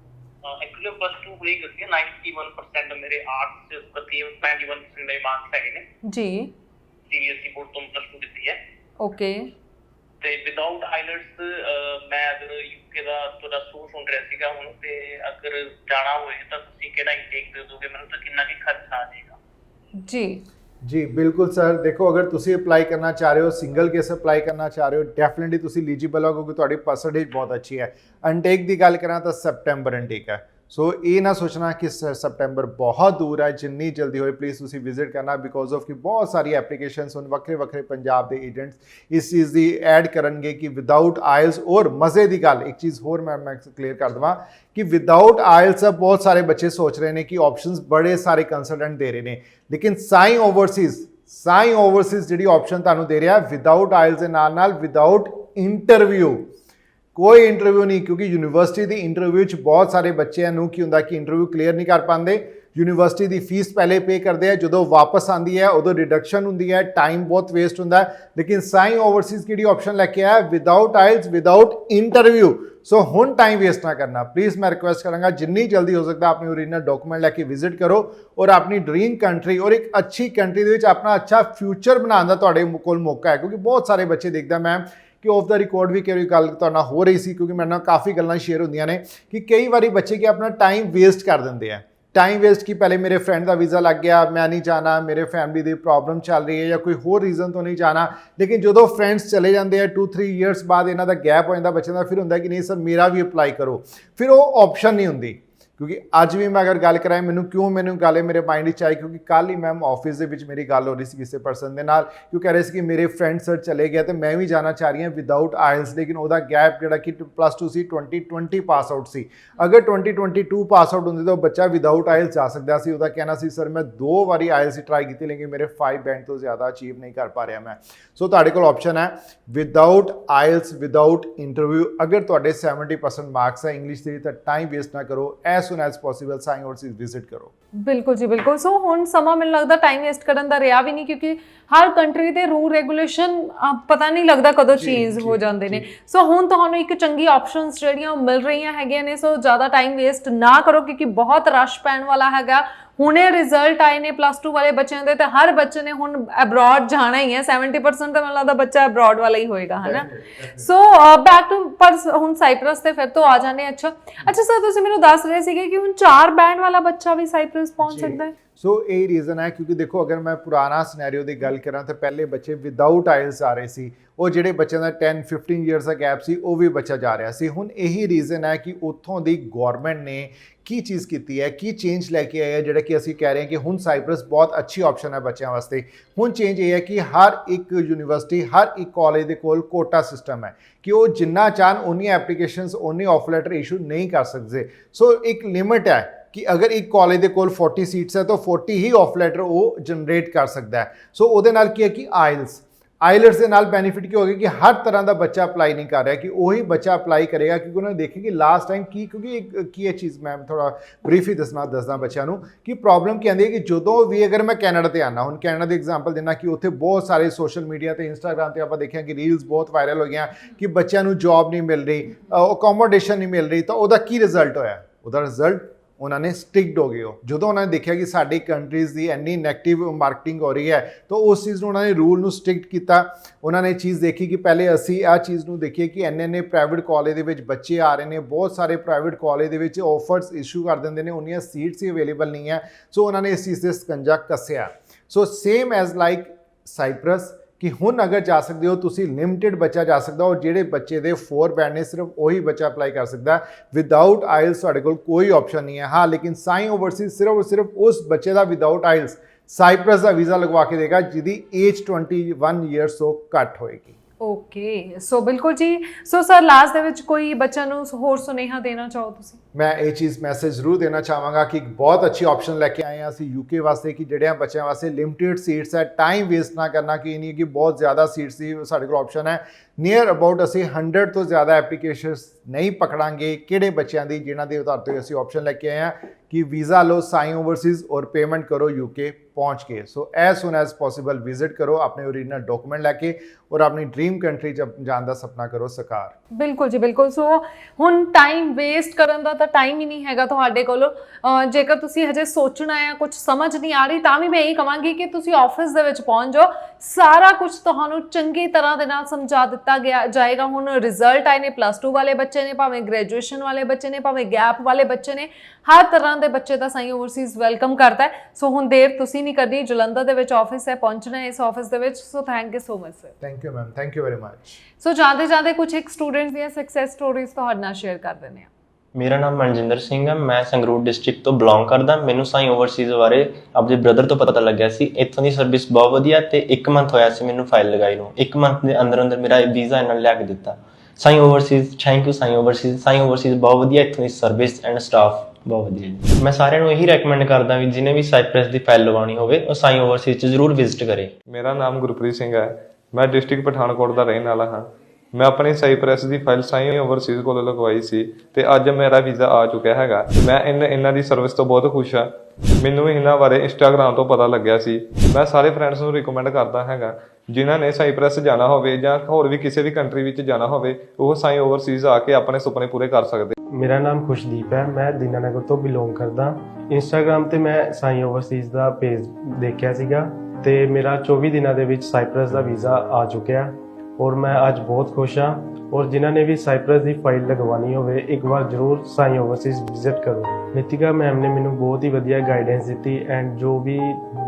ਐਕਚੁਅਲੀ ਪਲੱਸ 2 ਹੋਈ ਗਈ ਹੈ 91% ਮੇਰੇ ਆਰਟਸ ਚ ਤਕਰੀਬਨ 91% ਮੇਰੇ ਮਾਰਕਸ ਹੈਗੇ ਨੇ। ਜੀ। ਸੀਬੀਐਸਈ ਬੋਰਡ ਤੋਂ ਪਲੱਸ 2 ਦਿੱਤੀ ਹੈ। ਓਕੇ ਤੇ ਵਿਦਆਊਟ ਆਈਲੈਟਸ ਮੈਂ ਅਗਰ ਯੂਕੇ ਦਾ ਤੁਹਾਡਾ ਸੁਣ ਰਿਹਾ ਸੀਗਾ ਹੁਣ ਤੇ ਅਗਰ ਜਾਣਾ ਹੋਏ ਤਾਂ ਤੁਸੀਂ ਕਿਹੜਾ ਇਨਟੇਕ ਦੇ ਦੋਗੇ? ਮੈਨੂੰ ਤਾਂ ਕਿੰਨਾ ਕੀ ਖਰਚਾ ਆ ਜਾਏਗਾ। ਜੀ। ਜੀ, ਬਿਲਕੁਲ ਸਰ। ਦੇਖੋ, ਅਗਰ ਤੁਸੀਂ ਅਪਲਾਈ ਕਰਨਾ ਚਾਹ ਰਹੇ ਹੋ ਸਿੰਗਲ ਕੇਸ ਅਪਲਾਈ ਕਰਨਾ ਚਾਹ ਰਹੇ ਹੋ ਡੈਫੀਨਿਟਲੀ ਤੁਸੀਂ ਐਲੀਜੀਬਲ ਹੋ ਕਿਉਂਕਿ ਤੁਹਾਡੀ ਪਰਸੈਂਟੇਜ ਬਹੁਤ ਅੱਛੀ ਹੈ। ਅਨਟੇਕ ਦੀ ਗੱਲ ਕਰਾਂ ਤਾਂ ਸੈਪਟੈਂਬਰ ਅਨਟੇਕ ਹੈ। ਸੋ ਇਹ ਨਾ ਸੋਚਣਾ ਕਿ ਸ- ਸੈਪਟੈਂਬਰ ਬਹੁਤ ਦੂਰ ਹੈ ਜਿੰਨੀ ਜਲਦੀ ਹੋਏ ਪਲੀਜ਼ ਤੁਸੀਂ ਵਿਜ਼ਿਟ ਕਰਨਾ ਬਿਕੋਜ਼ ਆਫ ਕਿ ਬਹੁਤ ਸਾਰੀ ਐਪਲੀਕੇਸ਼ਨਸ ਹੁਣ ਵੱਖਰੇ ਵੱਖਰੇ ਪੰਜਾਬ ਦੇ ਏਜੰਟਸ ਇਸ ਚੀਜ਼ ਦੀ ਐਡ ਕਰਨਗੇ ਕਿ ਵਿਦਆਊਟ ਆਇਲਸ ਔਰ ਮਜ਼ੇ ਦੀ ਗੱਲ, ਇੱਕ ਚੀਜ਼ ਹੋਰ ਮੈਂ ਮੈਂ ਕਲੀਅਰ ਕਰ ਦਵਾਂ ਕਿ ਵਿਦਆਊਟ ਆਇਲਸ ਬਹੁਤ ਸਾਰੇ ਬੱਚੇ ਸੋਚ ਰਹੇ ਨੇ ਕਿ ਆਪਸ਼ਨਸ ਬੜੇ ਸਾਰੇ ਕੰਸਲਟੈਂਟ ਦੇ ਰਹੇ ਨੇ। ਲੇਕਿਨ ਸਾਈ ਓਵਰਸੀਜ਼ ਸਾਈ ਓਵਰਸੀਜ਼ ਜਿਹੜੀ ਆਪਸ਼ਨ ਤੁਹਾਨੂੰ ਦੇ ਰਿਹਾ ਵਿਦਆਊਟ ਆਇਲਸ ਦੇ ਨਾਲ ਨਾਲ ਵਿਦਆਊਟ ਇੰਟਰਵਿਊ ਕੋਈ ਇੰਟਰਵਿਊ ਨਹੀਂ, ਕਿਉਂਕਿ ਯੂਨੀਵਰਸਿਟੀ ਦੀ ਇੰਟਰਵਿਊ 'ਚ ਬਹੁਤ ਸਾਰੇ ਬੱਚਿਆਂ ਨੂੰ ਕੀ ਹੁੰਦਾ ਕਿ ਇੰਟਰਵਿਊ ਕਲੀਅਰ ਨਹੀਂ ਕਰ ਪਾਉਂਦੇ। ਯੂਨੀਵਰਸਿਟੀ ਦੀ ਫੀਸ ਪਹਿਲੇ ਪੇ ਕਰਦੇ ਆ, ਜਦੋਂ ਵਾਪਸ ਆਂਦੀ ਹੈ, ਉਦੋਂ ਡਿਡਕਸ਼ਨ ਹੁੰਦੀ ਹੈ ਟਾਈਮ ਬਹੁਤ ਵੇਸਟ ਹੁੰਦਾ ਹੈ। ਲੇਕਿਨ ਸਾਈ ਓਵਰਸੀਜ਼ ਕਿਹੜੀ ਆਪਸ਼ਨ ਲੈ ਕੇ ਆਇਆ? Without IELTS without interview so ਹੁਣ ਟਾਈਮ ਵੇਸਟ ਨਾ ਕਰਨਾ। ਪਲੀਜ਼ ਮੈਂ ਰਿਕੁਐਸਟ ਕਰਾਂਗਾ, ਜਿੰਨੀ ਜਲਦੀ ਹੋ ਸਕਦਾ ਆਪਣੀ ਓਰੀਜਨਲ ਡਾਕੂਮੈਂਟ ਲੈ ਕੇ ਵਿਜ਼ਿਟ ਕਰੋ ਔਰ ਆਪਣੀ ਡ੍ਰੀਮ ਕੰਟਰੀ ਔਰ ਇੱਕ ਅੱਛੀ ਕੰਟਰੀ ਦੇ ਵਿੱਚ ਆਪਣਾ ਅੱਛਾ ਫਿਊਚਰ ਬਣਾਉਣ ਦਾ ਤੁਹਾਡੇ ਕੋਲ ਮੌਕਾ ਹੈ, ਕਿਉਂਕਿ ਬਹੁਤ ਸਾਰੇ ਬੱਚੇ ਦੇਖਦਾ ਮੈਂ ਕਿ ਆਫ ਦਾ ਰਿਕਾਰਡ ਵੀ ਕਿਹੜੀ ਗੱਲ ਤੁਹਾਡੇ ਨਾਲ ਹੋ ਰਹੀ ਸੀ, ਕਿਉਂਕਿ ਮੇਰੇ ਨਾਲ ਕਾਫੀ ਗੱਲਾਂ ਸ਼ੇਅਰ ਹੁੰਦੀਆਂ ਨੇ, ਕਿ ਕਈ ਵਾਰੀ ਬੱਚੇ ਕਿ ਆਪਣਾ ਟਾਈਮ ਵੇਸਟ ਕਰ ਦਿੰਦੇ ਆ। ਟਾਈਮ ਵੇਸਟ ਕੀ ਪਹਿਲੇ ਮੇਰੇ ਫਰੈਂਡ ਦਾ ਵੀਜ਼ਾ ਲੱਗ ਗਿਆ, ਮੈਂ ਨਹੀਂ ਜਾਣਾ, ਮੇਰੇ ਫੈਮਿਲੀ ਦੀ ਪ੍ਰੋਬਲਮ ਚੱਲ ਰਹੀ ਹੈ ਜਾਂ ਕੋਈ ਹੋਰ ਰੀਜ਼ਨ ਤੋਂ ਨਹੀਂ ਜਾਣਾ। ਲੇਕਿਨ ਜਦੋਂ ਫਰੈਂਡਸ ਚਲੇ ਜਾਂਦੇ ਆ 2-3 ਇਅਰਸ ਬਾਅਦ ਇਹਨਾਂ ਦਾ ਗੈਪ ਹੋ ਜਾਂਦਾ, ਬੱਚਿਆਂ ਦਾ ਫਿਰ ਹੁੰਦਾ ਕਿ ਨਹੀਂ, ਸਰ, ਮੇਰਾ ਵੀ ਅਪਲਾਈ ਕਰੋ। ਫਿਰ ਉਹ ਆਪਸ਼ਨ ਨਹੀਂ ਹੁੰਦੀ। ਕਿਉਂਕਿ ਅੱਜ ਵੀ ਮੈਂ ਅਗਰ ਗੱਲ ਕਰਾਂ, ਮੈਨੂੰ ਕਿਉਂ ਮੈਨੂੰ ਗੱਲ ਮੇਰੇ ਮਾਈਂਡ ਵਿੱਚ ਆਈ? ਕਿਉਂਕਿ ਕੱਲ ਹੀ ਮੈਮ ਆਫਿਸ ਦੇ ਵਿੱਚ ਮੇਰੀ ਗੱਲ ਹੋ ਰਹੀ ਸੀ ਕਿਸੇ ਪਰਸਨ ਦੇ ਨਾਲ। ਕਿਉਂ ਕਹਿ ਰਹੇ ਸੀ ਕਿ ਮੇਰੇ ਫਰੈਂਡ ਸਰ ਚਲੇ ਗਿਆ ਤੇ ਮੈਂ ਵੀ ਜਾਣਾ ਚਾਹ ਰਹੀ ਹਾਂ ਵਿਦਆਊਟ ਆਇਲਸ ਲੇਕਿਨ ਉਹਦਾ ਗੈਪ ਜਿਹੜਾ ਕਿ ਪਲੱਸ 2 ਸੀ 2020 ਪਾਸ ਆਊਟ ਸੀ। ਅਗਰ 2022 ਪਾਸ ਆਊਟ ਹੁੰਦੀ ਤਾਂ ਉਹ ਬੱਚਾ ਵਿਦਆਊਟ ਆਇਲਸ ਜਾ ਸਕਦਾ ਸੀ। ਉਹਦਾ ਕਹਿਣਾ ਸੀ ਸਰ ਮੈਂ ਦੋ ਵਾਰੀ ਆਇਲਸ ਟਰਾਈ ਕੀਤੀ, ਲੇਕਿਨ ਮੇਰੇ 5 ਬੈਂਡ ਤੋਂ ਜ਼ਿਆਦਾ ਅਚੀਵ ਨਹੀਂ ਕਰ ਪਾ ਰਿਹਾ ਮੈਂ। ਸੋ ਤੁਹਾਡੇ ਕੋਲ ਆਪਸ਼ਨ ਹੈ ਵਿਦਆਊਟ ਆਇਲਸ ਵਿਦਆਊਟ ਇੰਟਰਵਿਊ ਅਗਰ ਤੁਹਾਡੇ 70% ਮਾਰਕਸ ਹੈ ਇੰਗਲਿਸ਼ ਦੇ, ਤਾਂ ਟਾਈਮ ਵੇਸਟ ਨਾ ਕਰੋ। As soon as possible Sai overseas visit ਕਰੋ ਬਿਲਕੁਲ ਜੀ ਬਿਲਕੁਲ ਸੋ ਹੁਣ ਸਮਾਂ ਮੈਨੂੰ ਲੱਗਦਾ ਟਾਈਮ ਵੇਸਟ ਕਰਨ ਦਾ ਰਿਹਾ ਵੀ ਨਹੀਂ ਕਿਉਂਕਿ ਹਰ ਕੰਟਰੀ ਦੇ ਰੂਲ ਰੈਗੂਲੇਸ਼ਨ ਪਤਾ ਨਹੀਂ ਲੱਗਦਾ ਕਦੋਂ ਚੇਂਜ ਹੋ ਜਾਂਦੇ ਨੇ। ਸੋ ਹੁਣ ਤੁਹਾਨੂੰ ਇੱਕ ਚੰਗੀ ਆਪਸ਼ਨਸ ਜਿਹੜੀਆਂ ਮਿਲ ਰਹੀਆਂ ਹੈਗੀਆਂ ਨੇ ਸੋ ਜ਼ਿਆਦਾ ਟਾਈਮ ਵੇਸਟ ਨਾ ਕਰੋ ਕਿਉਂਕਿ ਬਹੁਤ ਰਸ਼ ਪੈਣ ਵਾਲਾ ਹੈਗਾ। ਹੁਣੇ ਰਿਜ਼ਲਟ ਆਏ ਨੇ ਪਲੱਸ 2 ਵਾਲੇ ਬੱਚਿਆਂ ਦੇ ਤੇ ਹਰ ਬੱਚੇ ਨੇ ਹੁਣ ਅਬਰੋਡ ਜਾਣਾ ਹੀ ਹੈ। 70% ਤਾਂ ਮੈਨੂੰ ਲੱਗਦਾ ਬੱਚਾ ਅਬਰੋਡ ਵਾਲਾ ਹੀ ਹੋਏਗਾ ਹਨਾ? ਸੋ ਬੈਕ ਟੂ ਪਰ ਹੁਣ ਸਾਈਪਰਸ ਤੇ ਫਿਰ ਤੋਂ ਆ ਜਾਣੇ ਅੱਛਾ। ਅੱਛਾ ਸਰ ਤੁਸੀਂ ਮੈਨੂੰ ਦੱਸ ਰਹੇ ਸੀਗੇ ਕਿ ਹੁਣ ਚਾਰ ਬੈਂਡ ਵਾਲਾ ਬੱਚਾ ਵੀ ਸਾਈਪਰਸ ਪਹੁੰਚ। ਸਕਦਾ ਹੈ? ਸੋ ਇਹ ਰੀਜ਼ਨ ਹੈ ਕਿਉਂਕਿ ਦੇਖੋ, ਅਗਰ ਮੈਂ ਪੁਰਾਣਾ ਸਿਨੈਰੀਓ ਦੀ ਗੱਲ ਕਰਾਂ ਤਾਂ ਪਹਿਲੇ ਬੱਚੇ ਵਿਦਆਊਟ ਆਇਲਸ ਆ ਰਹੇ ਸੀ। ਉਹ ਜਿਹੜੇ ਬੱਚਿਆਂ ਦਾ 10 15 ਇਅਰਸ ਦਾ ਗੈਪ ਸੀ, ਉਹ ਵੀ ਬੱਚਾ ਜਾ ਰਿਹਾ ਸੀ। ਹੁਣ ਇਹੀ ਰੀਜ਼ਨ ਹੈ ਕਿ ਉੱਥੋਂ ਦੀ ਗਵਰਨਮੈਂਟ ਨੇ ਕੀ ਚੀਜ਼ ਕੀਤੀ ਹੈ, ਕੀ ਚੇਂਜ ਲੈ ਕੇ ਆਇਆ ਜਿਹੜਾ ਕਿ ਅਸੀਂ ਕਹਿ ਰਹੇ ਹਾਂ ਕਿ ਹੁਣ ਸਾਈਪਰਸ ਬਹੁਤ ਅੱਛੀ ਆਪਸ਼ਨ ਹੈ ਬੱਚਿਆਂ ਵਾਸਤੇ। ਹੁਣ ਚੇਂਜ ਇਹ ਹੈ ਕਿ ਹਰ ਇੱਕ ਯੂਨੀਵਰਸਿਟੀ ਹਰ ਇੱਕ ਕਾਲਜ ਦੇ ਕੋਲ ਕੋਟਾ ਸਿਸਟਮ ਹੈ ਕਿ ਉਹ ਜਿੰਨਾ ਚਾਹਨ ਉਨੀ ਐਪਲੀਕੇਸ਼ਨਸ ਉਨੀ ਆਫ ਲੈਟਰ ਇਸ਼ੂ ਨਹੀਂ ਕਰ ਸਕਦੇ। ਸੋ ਇੱਕ ਲਿਮਿਟ ਹੈ ਕਿ ਅਗਰ ਇੱਕ ਕਾਲਜ ਦੇ ਕੋਲ 40 ਸੀਟਸ ਹੈ ਤਾਂ 40 ਹੀ ਆਫ ਲੈਟਰ ਉਹ ਜਨਰੇਟ ਕਰ ਸਕਦਾ ਹੈ ਸੋ ਉਹਦੇ ਨਾਲ ਕੀ ਹੈ ਕਿ ਆਇਲਸ ਆਇਲਟਸ ਦੇ ਨਾਲ ਬੈਨੀਫਿਟ ਕੀ ਹੋਗਾ ਕਿ ਹਰ ਤਰ੍ਹਾਂ ਦਾ ਬੱਚਾ ਅਪਲਾਈ ਨਹੀਂ ਕਰ ਰਿਹਾ ਕਿ ਉਹੀ ਬੱਚਾ ਅਪਲਾਈ ਕਰੇਗਾ ਕਿਉਂਕਿ ਉਹਨਾਂ ਨੇ ਦੇਖਿਆ ਕਿ ਲਾਸਟ ਟਾਈਮ ਕੀ ਕਿਉਂਕਿ ਇੱਕ ਕੀ ਇਹ ਚੀਜ਼ ਮੈਂ ਥੋੜਾ ਬਰੀਫਲੀ ਦੱਸਣਾ ਦੱਸਦਾ ਬੱਚਿਆਂ ਨੂੰ ਕਿ ਪ੍ਰੋਬਲਮ ਕੀ ਆਉਂਦੀ ਹੈ ਕਿ ਜਦੋਂ ਵੀ ਅਗਰ ਮੈਂ ਕੈਨੇਡਾ ਤੇ ਆਣਾ ਹੁਣ ਕੈਨੇਡਾ ਦੇ ਐਗਜ਼ਾਮਪਲ ਦੇਣਾ ਕਿ ਉੱਥੇ ਬਹੁਤ ਸਾਰੇ ਸੋਸ਼ਲ ਮੀਡੀਆ ਤੇ ਇੰਸਟਾਗ੍ਰam ਤੇ ਆਪਾਂ ਦੇਖਿਆ ਕਿ ਰੀਲਸ ਬਹੁਤ ਵਾਇਰਲ ਹੋ ਗਈਆਂ ਕਿ ਬੱਚਿਆਂ ਨੂੰ ਜੌਬ ਨਹੀਂ ਮਿਲ ਰਹੀ ਅਕੋਮੋਡੇਸ਼ਨ ਨਹੀਂ ਮਿਲ ਰਹੀ ਤਾਂ ਉਹਦਾ ਕੀ ਰਿਜ਼ਲਟ ਹੋਇਆ ਉਹਦਾ ਰਿਜ਼ਲਟ ਉਹਨਾਂ ਨੇ ਸਟਿਕਡ ਹੋ ਗਏ ਹੋ ਜਦੋਂ ਉਹਨਾਂ ਨੇ ਦੇਖਿਆ ਕਿ ਸਾਡੀ ਕੰਟਰੀਜ਼ ਦੀ ਇੰਨੀ ਨੈਗੇਟਿਵ ਮਾਰਕੀਟਿੰਗ ਹੋ ਰਹੀ ਹੈ, ਤਾਂ ਉਸ ਚੀਜ਼ ਨੂੰ ਉਹਨਾਂ ਨੇ ਰੂਲ ਨੂੰ ਸਟਿਕਡ ਕੀਤਾ। ਉਹਨਾਂ ਨੇ ਚੀਜ਼ ਦੇਖੀ ਕਿ ਪਹਿਲੇ ਅਸੀਂ ਆ ਚੀਜ਼ ਨੂੰ ਦੇਖੀਏ ਕਿ ਇੰਨੇ ਨੇ ਪ੍ਰਾਈਵੇਟ ਕਾਲਜ ਦੇ ਵਿੱਚ ਬੱਚੇ ਆ ਰਹੇ ਨੇ, ਬਹੁਤ ਸਾਰੇ ਪ੍ਰਾਈਵੇਟ ਕਾਲਜ ਦੇ ਵਿੱਚ ਆਫਰਸ ਇਸ਼ੂ ਕਰ ਦਿੰਦੇ ਨੇ, ਉਨੀਆਂ ਸੀਟਸ ਹੀ ਅਵੇਲੇਬਲ ਨਹੀਂ ਹੈ। ਸੋ ਉਹਨਾਂ ਨੇ ਇਸ ਚੀਜ਼ 'ਤੇ ਸਕੰਜਾ ਕੱਸਿਆ। So same as like Cyprus ਕਿ ਹੁਣ ਅਗਰ ਜਾ ਸਕਦੇ ਹੋ, ਤੁਸੀਂ ਲਿਮਿਟਿਡ ਬੱਚਾ ਜਾ ਸਕਦਾ ਔਰ ਜਿਹੜੇ ਬੱਚੇ ਦੇ 4 ਬੈਂਡ ਨੇ, ਸਿਰਫ ਉਹੀ ਬੱਚਾ ਅਪਲਾਈ ਕਰ ਸਕਦਾ। ਵਿਦਆਊਟ ਆਇਲਸ ਤੁਹਾਡੇ ਕੋਲ ਕੋਈ ਆਪਸ਼ਨ ਨਹੀਂ ਹੈ। ਹਾਂ, ਲੇਕਿਨ ਸਾਈ ਓਵਰਸੀਜ਼ ਸਿਰਫ ਔਰ ਸਿਰਫ ਉਸ ਬੱਚੇ ਦਾ ਵਿਦਆਊਟ ਆਇਲਸ ਸਾਈਪਰਸ ਦਾ ਵੀਜ਼ਾ ਲਗਵਾ ਕੇ ਦੇਗਾ, ਜਿਹਦੀ ਏਜ 21 ਇਅਰਸ ਤੋਂ ਘੱਟ ਹੋਏਗੀ। ਓਕੇ ਸੋ ਬਿਲਕੁਲ ਜੀ। ਸੋ ਸਰ ਲਾਸਟ ਦੇ ਵਿੱਚ ਕੋਈ ਬੱਚਿਆਂ ਨੂੰ ਹੋਰ ਸੁਨੇਹਾ ਦੇਣਾ ਚਾਹੋ ਤੁਸੀਂ? ਮੈਂ ਇਹ ਚੀਜ਼ ਮੈਸੇਜ ਜ਼ਰੂਰ ਦੇਣਾ ਚਾਹਾਂਗਾ ਕਿ ਬਹੁਤ ਅੱਛੀ ਆਪਸ਼ਨ ਲੈ ਕੇ ਆਏ ਹਾਂ ਅਸੀਂ ਯੂਕੇ ਵਾਸਤੇ ਕਿ ਜਿਹੜਿਆਂ ਬੱਚਿਆਂ ਵਾਸਤੇ ਲਿਮਿਟਿਡ ਸੀਟਸ ਹੈ ਟਾਈਮ ਵੇਸਟ ਨਾ ਕਰਨਾ ਕਿ ਇਹ ਨਹੀਂ ਕਿ ਬਹੁਤ ਜ਼ਿਆਦਾ ਸੀਟਸ ਦੀ ਸਾਡੇ ਕੋਲ ਆਪਸ਼ਨ ਹੈ। ਨੀਅਰ ਅਬਾਊਟ ਅਸੀਂ 100 ਤੋਂ ਜ਼ਿਆਦਾ ਐਪਲੀਕੇਸ਼ਨਸ ਨਹੀਂ ਪਕੜਾਂਗੇ ਕਿਹੜੇ ਬੱਚਿਆਂ ਦੀ, ਜਿਨ੍ਹਾਂ ਦੇ ਆਧਾਰ ਤੇ ਅਸੀਂ ਆਪਸ਼ਨ ਲੈ ਕੇ ਆਏ ਹਾਂ। कि वीज़ा लो साई ओवरसीज़ और पेमेंट करो यूके पहुंच के so as soon as possible visit करो अपने ओरिजिनल डॉक्यूमेंट लेके और अपनी ड्रीम कंट्री जब जान का सपना करो साकार ਬਿਲਕੁਲ ਜੀ, ਬਿਲਕੁਲ। ਸੋ ਹੁਣ ਟਾਈਮ ਵੇਸਟ ਕਰਨ ਦਾ ਤਾਂ ਟਾਈਮ ਹੀ ਨਹੀਂ ਹੈਗਾ ਤੁਹਾਡੇ ਕੋਲ। ਜੇਕਰ ਤੁਸੀਂ ਹਜੇ ਸੋਚਣਾ ਹੈ ਕੁਝ ਸਮਝ ਨਹੀਂ ਆ ਰਹੀ, ਤਾਂ ਵੀ ਮੈਂ ਇਹੀ ਕਹਾਂਗੀ ਕਿ ਤੁਸੀਂ ਆਫਿਸ ਦੇ ਵਿੱਚ ਪਹੁੰਚ ਜਾਓ। ਸਾਰਾ ਕੁਝ ਤੁਹਾਨੂੰ ਚੰਗੀ ਤਰ੍ਹਾਂ ਦੇ ਨਾਲ ਸਮਝਾ ਦਿੱਤਾ ਗਿਆ ਜਾਏਗਾ। ਹੁਣ ਰਿਜ਼ਲਟ ਆਏ ਨੇ ਪਲੱਸ 2 ਵਾਲੇ ਬੱਚੇ ਨੇ, ਭਾਵੇਂ ਗ੍ਰੈਜੂਏਸ਼ਨ ਵਾਲੇ ਬੱਚੇ ਨੇ, ਭਾਵੇਂ ਗੈਪ ਵਾਲੇ ਬੱਚੇ ਨੇ, ਹਰ ਤਰ੍ਹਾਂ ਦੇ ਬੱਚੇ ਦਾ ਸਾਈ ਓਵਰਸੀਜ਼ ਵੈਲਕਮ ਕਰਦਾ ਹੈ। ਸੋ ਹੁਣ ਦੇਰ ਤੁਸੀਂ ਨਹੀਂ ਕਰਨੀ, ਜਲੰਧਰ ਦੇ ਵਿੱਚ ਆਫਿਸ ਹੈ, ਪਹੁੰਚਣਾ ਇਸ ਆਫਿਸ ਦੇ ਵਿੱਚ। So thank you so much sir thank you ma'am thank you very much so ਜਾਂਦੇ ਜਾਂਦੇ ਕੁਝ ਇੱਕ ਸਟੂਡੈਂਟਸ ਦੀਆਂ ਸਕਸੈਸ ਸਟੋਰੀਜ਼ ਤੁਹਾਡੇ ਨਾਲ ਸ਼ੇਅਰ ਕਰ ਦਿੰਦੇ ਹਾਂ ਮੇਰਾ ਨਾਮ ਮਨਜਿੰਦਰ ਸਿੰਘ ਹੈ ਮੈਂ ਸੰਗਰੂਰ ਡਿਸਟ੍ਰਿਕਟ ਤੋਂ ਬਿਲੋਂਗ ਕਰਦਾ ਮੈਨੂੰ ਸਾਈ ਓਵਰਸੀਜ਼ ਬਾਰੇ ਆਪਣੇ ਬ੍ਰਦਰ ਤੋਂ ਪਤਾ ਲੱਗਿਆ ਸੀ ਇੱਥੋਂ ਦੀ ਸਰਵਿਸ ਬਹੁਤ ਵਧੀਆ ਤੇ 1 ਮੰਥ ਹੋਇਆ ਸੀ ਮੈਨੂੰ ਫਾਈਲ ਲਗਾਈ ਨੂੰ 1 ਮੰਥ ਦੇ ਅੰਦਰ ਅੰਦਰ ਮੇਰਾ ਵੀਜ਼ਾ ਇਹਨਾਂ ਨੇ ਲਿਆ ਕੇ ਦਿੱਤਾ Sai overseas thank you Sai overseas Sai overseas ਬਹੁਤ ਵਧੀਆ ਇੱਥੋਂ ਦੀ ਸਰਵਿਸ ਐਂਡ ਸਟਾਫ ਬਹੁਤ ਵਧੀਆ ਮੈਂ ਸਾਰਿਆਂ ਨੂੰ ਇਹੀ ਰეკਮੈਂਡ ਕਰਦਾ ਵੀ ਜਿਹਨੇ ਵੀ ਸਾਈਪ੍ਰੈਸ ਦੀ ਫਾਈਲ ਲਗਾਉਣੀ ਹੋਵੇ ਉਹ ਸਾਈ ਓਵਰਸੀਜ਼ 'ਚ ਜ਼ਰੂਰ ਵਿਜ਼ਿਟ ਕਰੇ ਮੇਰਾ ਨਾਮ ਗੁਰਪ੍ਰੀਤ ਸਿੰਘ ਹੈ ਮੈਂ ਡਿਸਟ੍ਰਿਕਟ ਪਠਾਨਕੋਟ ਦਾ ਰਹਿਣ ਵਾਲਾ ਹਾਂ। ਮੈਂ ਆਪਣੀ ਸਾਈਪ੍ਰੈਸ ਦੀ ਫਾਈਲ ਸਾਈ ਓਵਰਸੀਜ਼ ਕੋਲੋਂ ਲਗਵਾਈ ਸੀ ਤੇ ਅੱਜ ਮੇਰਾ ਵੀਜ਼ਾ ਆ ਚੁੱਕਿਆ ਹੈਗਾ। ਮੈਂ ਇਨ, ਇਹਨਾਂ ਦੀ ਸਰਵਿਸ ਤੋਂ ਬਹੁਤ ਖੁਸ਼ ਹਾਂ। ਮੈਨੂੰ ਇਹਨਾਂ ਬਾਰੇ ਇੰਸਟਾਗ੍ਰam ਤੋਂ ਪਤਾ ਲੱਗਿਆ ਸੀ। ਮੈਂ ਸਾਰੇ ਫਰੈਂਡਸ ਨੂੰ ਰਿਕਮੈਂਡ ਕਰਦਾ ਹੈਗਾ। ਜਿਨ੍ਹਾਂ ਨੇ ਸਾਈਪ੍ਰੈਸ ਜਾਣਾ ਹੋਵੇ ਜਾਂ ਹੋਰ ਵੀ ਕਿਸੇ ਵੀ ਕੰਟਰੀ ਵਿੱਚ ਜਾਣਾ ਹੋਵੇ, ਉਹ ਸਾਈ ਓਵਰਸੀਜ਼ ਆ ਕੇ ਆਪਣੇ ਸੁਪਨੇ ਪੂਰੇ ਕਰ ਸਕਦੇ। ਮੇਰਾ ਨਾਮ ਖੁਸ਼ਦੀਪ ਹੈ। ਮੈਂ ਦੀਨਾਨਗਰ ਤੋਂ ਬਿਲੋਂਗ ਕਰਦਾ। ਇੰਸਟਾਗ੍ਰam ਤੇ ਮੈਂ ਸਾਈ ਓਵਰਸੀਜ਼ ਦਾ ਪੇਜ ਦੇਖਿਆ ਸੀਗਾ। ਤੇ ਮੇਰਾ 24 ਦਿਨਾਂ ਦੇ ਵਿੱਚ ਸਾਈਪ੍ਰਸ ਦਾ ਵੀਜ਼ਾ ਆ ਚੁੱਕਿਆ ਔਰ ਮੈਂ ਅੱਜ ਬਹੁਤ ਖੁਸ਼ ਹਾਂ ਔਰ ਜਿਨ੍ਹਾਂ ਨੇ ਵੀ ਸਾਈਪ੍ਰਸ ਦੀ ਫਾਈਲ ਲਗਵਾਉਣੀ ਹੋਵੇ, ਇੱਕ ਵਾਰ ਜ਼ਰੂਰ ਸਾਈ ਓਵਰਸੀਜ਼ ਵਿਜ਼ਿਟ ਕਰੋ। ਨਿਤਿਕਾ ਮੈਮ ਨੇ ਮੈਨੂੰ ਬਹੁਤ ਹੀ ਵਧੀਆ ਗਾਈਡੈਂਸ ਦਿੱਤੀ ਐਂਡ ਜੋ ਵੀ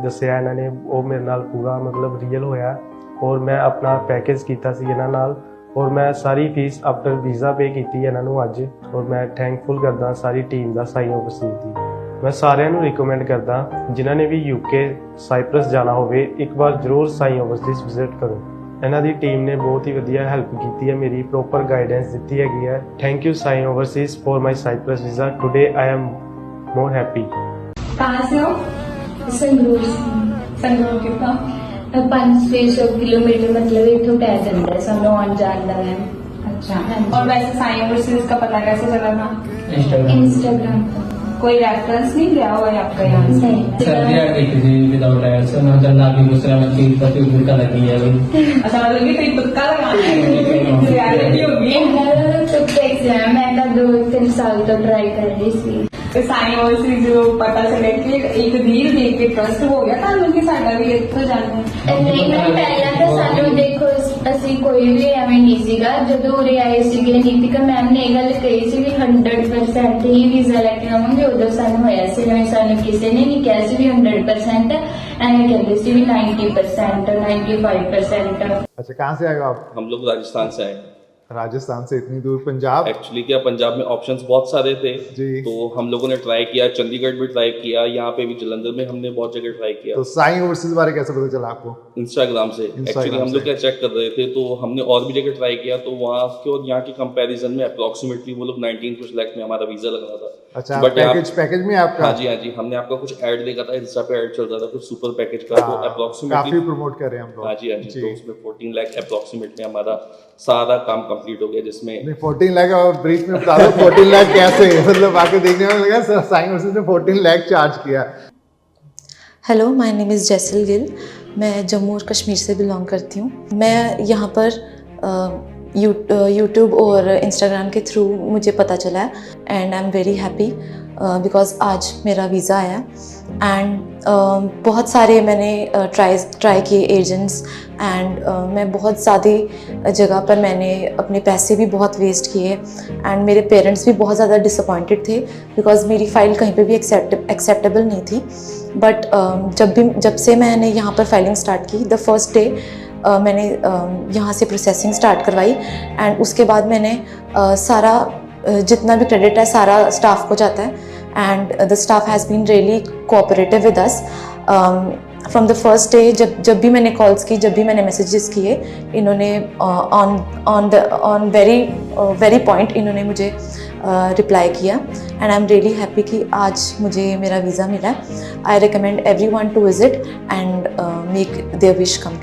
ਦੱਸਿਆ ਇਹਨਾਂ ਨੇ, ਉਹ ਮੇਰੇ ਨਾਲ ਪੂਰਾ ਮਤਲਬ ਰੀਅਲ ਹੋਇਆ ਔਰ ਮੈਂ ਆਪਣਾ ਪੈਕੇਜ ਕੀਤਾ ਸੀ ਇਹਨਾਂ ਨਾਲ ਔਰ ਮੈਂ ਸਾਰੀ ਫੀਸ ਆਫਟਰ ਵੀਜ਼ਾ ਪੇ ਕੀਤੀ ਇਹਨਾਂ ਨੂੰ ਅੱਜ ਔਰ ਮੈਂ ਥੈਂਕਫੁਲ ਕਰਦਾ ਸਾਰੀ ਟੀਮ ਦਾ ਸਾਈ ਓਵਰਸੀਜ਼ ਦੀ। ਮੈਂ ਸਾਰਿਆਂ ਨੂੰ ਰეკਮੈਂਡ ਕਰਦਾ ਜਿਨ੍ਹਾਂ ਨੇ ਵੀ ਯੂਕੇ ਸਾਈਪ੍ਰਸ ਜਾਣਾ ਹੋਵੇ ਇੱਕ ਵਾਰ ਜ਼ਰੂਰ ਸਾਈ ਓਵਰਸੀਜ਼ ਵਿਜ਼ਿਟ ਕਰੋ। ਇਹਨਾਂ ਦੀ ਟੀਮ ਨੇ ਬਹੁਤ ਹੀ ਵਧੀਆ ਹੈਲਪ ਕੀਤੀ ਹੈ ਮੇਰੀ ਪ੍ਰੋਪਰ ਗਾਈਡੈਂਸ ਦਿੱਤੀ ਹੈਗੀ ਹੈ। Thank you Sai overseas for my Cyprus visa today I am more happy CASO Sangrur Sangrur ਕੇ ਪਾ 5-6 किलोमीटर मतलब इतो पै जाता है सानू आन जान का मैम अच्छा और वैसे साई ओवरसीज का पता कैसे चला था इंस्टाग्राम कोई रेफरेंस नहीं गया हुआ है आपका यहाँ से सर्जरी आ गई थी विदाउट रेफरेंस ना जब ना भी मुस्लिम की पति बुरका लगी है अच्छा मतलब ये तो बुरका लगाने की रियलिटी होगी मैं तो एग्जाम मैं तो दो तीन साल तो ट्राई कर रही थी ਤੇ ਸਾਈ ओवरसीज जो पता चले कि एक रील देख के ट्रस्ट हो गया ਤੁਹਾਨੂੰ ਕਿ ਸਾਡਾ ਵੀ ਇੱਥੋਂ ਜਾਣਾ ਹੈ ਨਹੀਂ ਮੈਂ ਪਹਿਲਾਂ ਤਾਂ ਸਾਨੂੰ ਦੇਖੋ ਅਸੀਂ ਕੋਈ ਵੀ ਐਵੇਂ ਨਹੀਂ ਸੀਗਾ ਜਦੋਂ ਉਰੇ ਆਏ ਸੀਗੇ ਨੀਤਿਕਾ ਮੈਮ ਨੇ ਇਹ ਗੱਲ ਕਹੀ ਸੀ ਵੀ 100% ਹੀ ਵੀਜ਼ਾ ਲੈ ਕੇ ਆਵਾਂਗੇ ਉਦੋਂ ਸਾਨੂੰ ਹੋਇਆ ਸੀ ਐਵੇਂ ਸਾਨੂੰ ਕਿਸੇ ਨੇ ਨਹੀਂ ਕਿਹਾ ਸੀ ਵੀ 100% ਐਵੇਂ ਕਹਿੰਦੇ ਸੀ ਵੀ 90% 95% अच्छा कहाँ से आएगा आप हम लोग राजस्थान से आए राजस्थान से इतनी दूर पंजाब। एक्चुअली क्या पंजाब में ऑप्शंस बहुत सारे थे। जी। तो हम लोगों ने ट्राई किया चंडीगढ़ भी ट्राई किया यहाँ पे भी जलंधर में हमने बहुत जगह ट्राई किया। तो साई ओवरसीज़ बारे कैसे पता चला आपको? इंस्टाग्राम से। एक्चुअली हम लोग क्या चेक कर रहे थे तो हमने और भी जगह ट्राई किया तो वहाँ के और यहाँ के कंपेरिजन में अप्रोक्सीमेटली वो लोग 19 कुछ लाख में हमारा वीज़ा लग रहा था। अच्छा यहाँ- पैकेज पैकेज में आपका हाँ जी हाँ जी हमने आपका कुछ ऐड देखा था इंस्टा पे ऐड चल रहा था कुछ सुपर पैकेज का तो हाँ, काफ़ी प्रमोट कर रहे हैं हम लोग। हाँ जी हाँ जी तो उसमें 14 लाख अप्रोक्सीमेटली हमारा सारा काम कंप्लीट हो गया जिसमें नहीं फोर्टीन लाख और ब्रीच में बता दो फोर्टीन लाख कैसे? (laughs) मतलब आके देखने में लगा सर साइन वर्सेस ने फोर्टीन लाख चार्ज किया। Hello my name is Jaisal Gill मैं जम्मू और कश्मीर से बिलोंग करती हूँ। मैं यहाँ पर यूट्यूब और इंस्टाग्राम के थ्रू मुझे पता चला है and I am very happy because आज मेरा वीज़ा आया एंड बहुत सारे मैंने ट्राई ट्राई किए एजेंट्स एंड मैं बहुत ज़्यादा जगह पर मैंने अपने पैसे भी बहुत वेस्ट किए एंड मेरे पेरेंट्स भी बहुत ज़्यादा डिसअपॉइंटेड थे बिकॉज़ मेरी फ़ाइल कहीं पे भी एक्सेप्ट एक्सेप्टेबल नहीं थी बट जब भी, जब से मैंने यहाँ पर फाइलिंग स्टार्ट की द फ़र्स्ट डे मैंने यहाँ से प्रोसेसिंग स्टार्ट करवाई एंड उसके बाद मैंने सारा जितना भी क्रेडिट है सारा स्टाफ को जाता है and the staff has been really cooperative with us from the first day जब जब भी मैंने कॉल्स की जब भी मैंने मैसेजेस किए इन्होंने on on the on very very point इन्होंने मुझे रिप्लाई uh, किया and I am really happy कि आज मुझे मेरा वीज़ा मिला. I recommend everyone to visit and make their wish come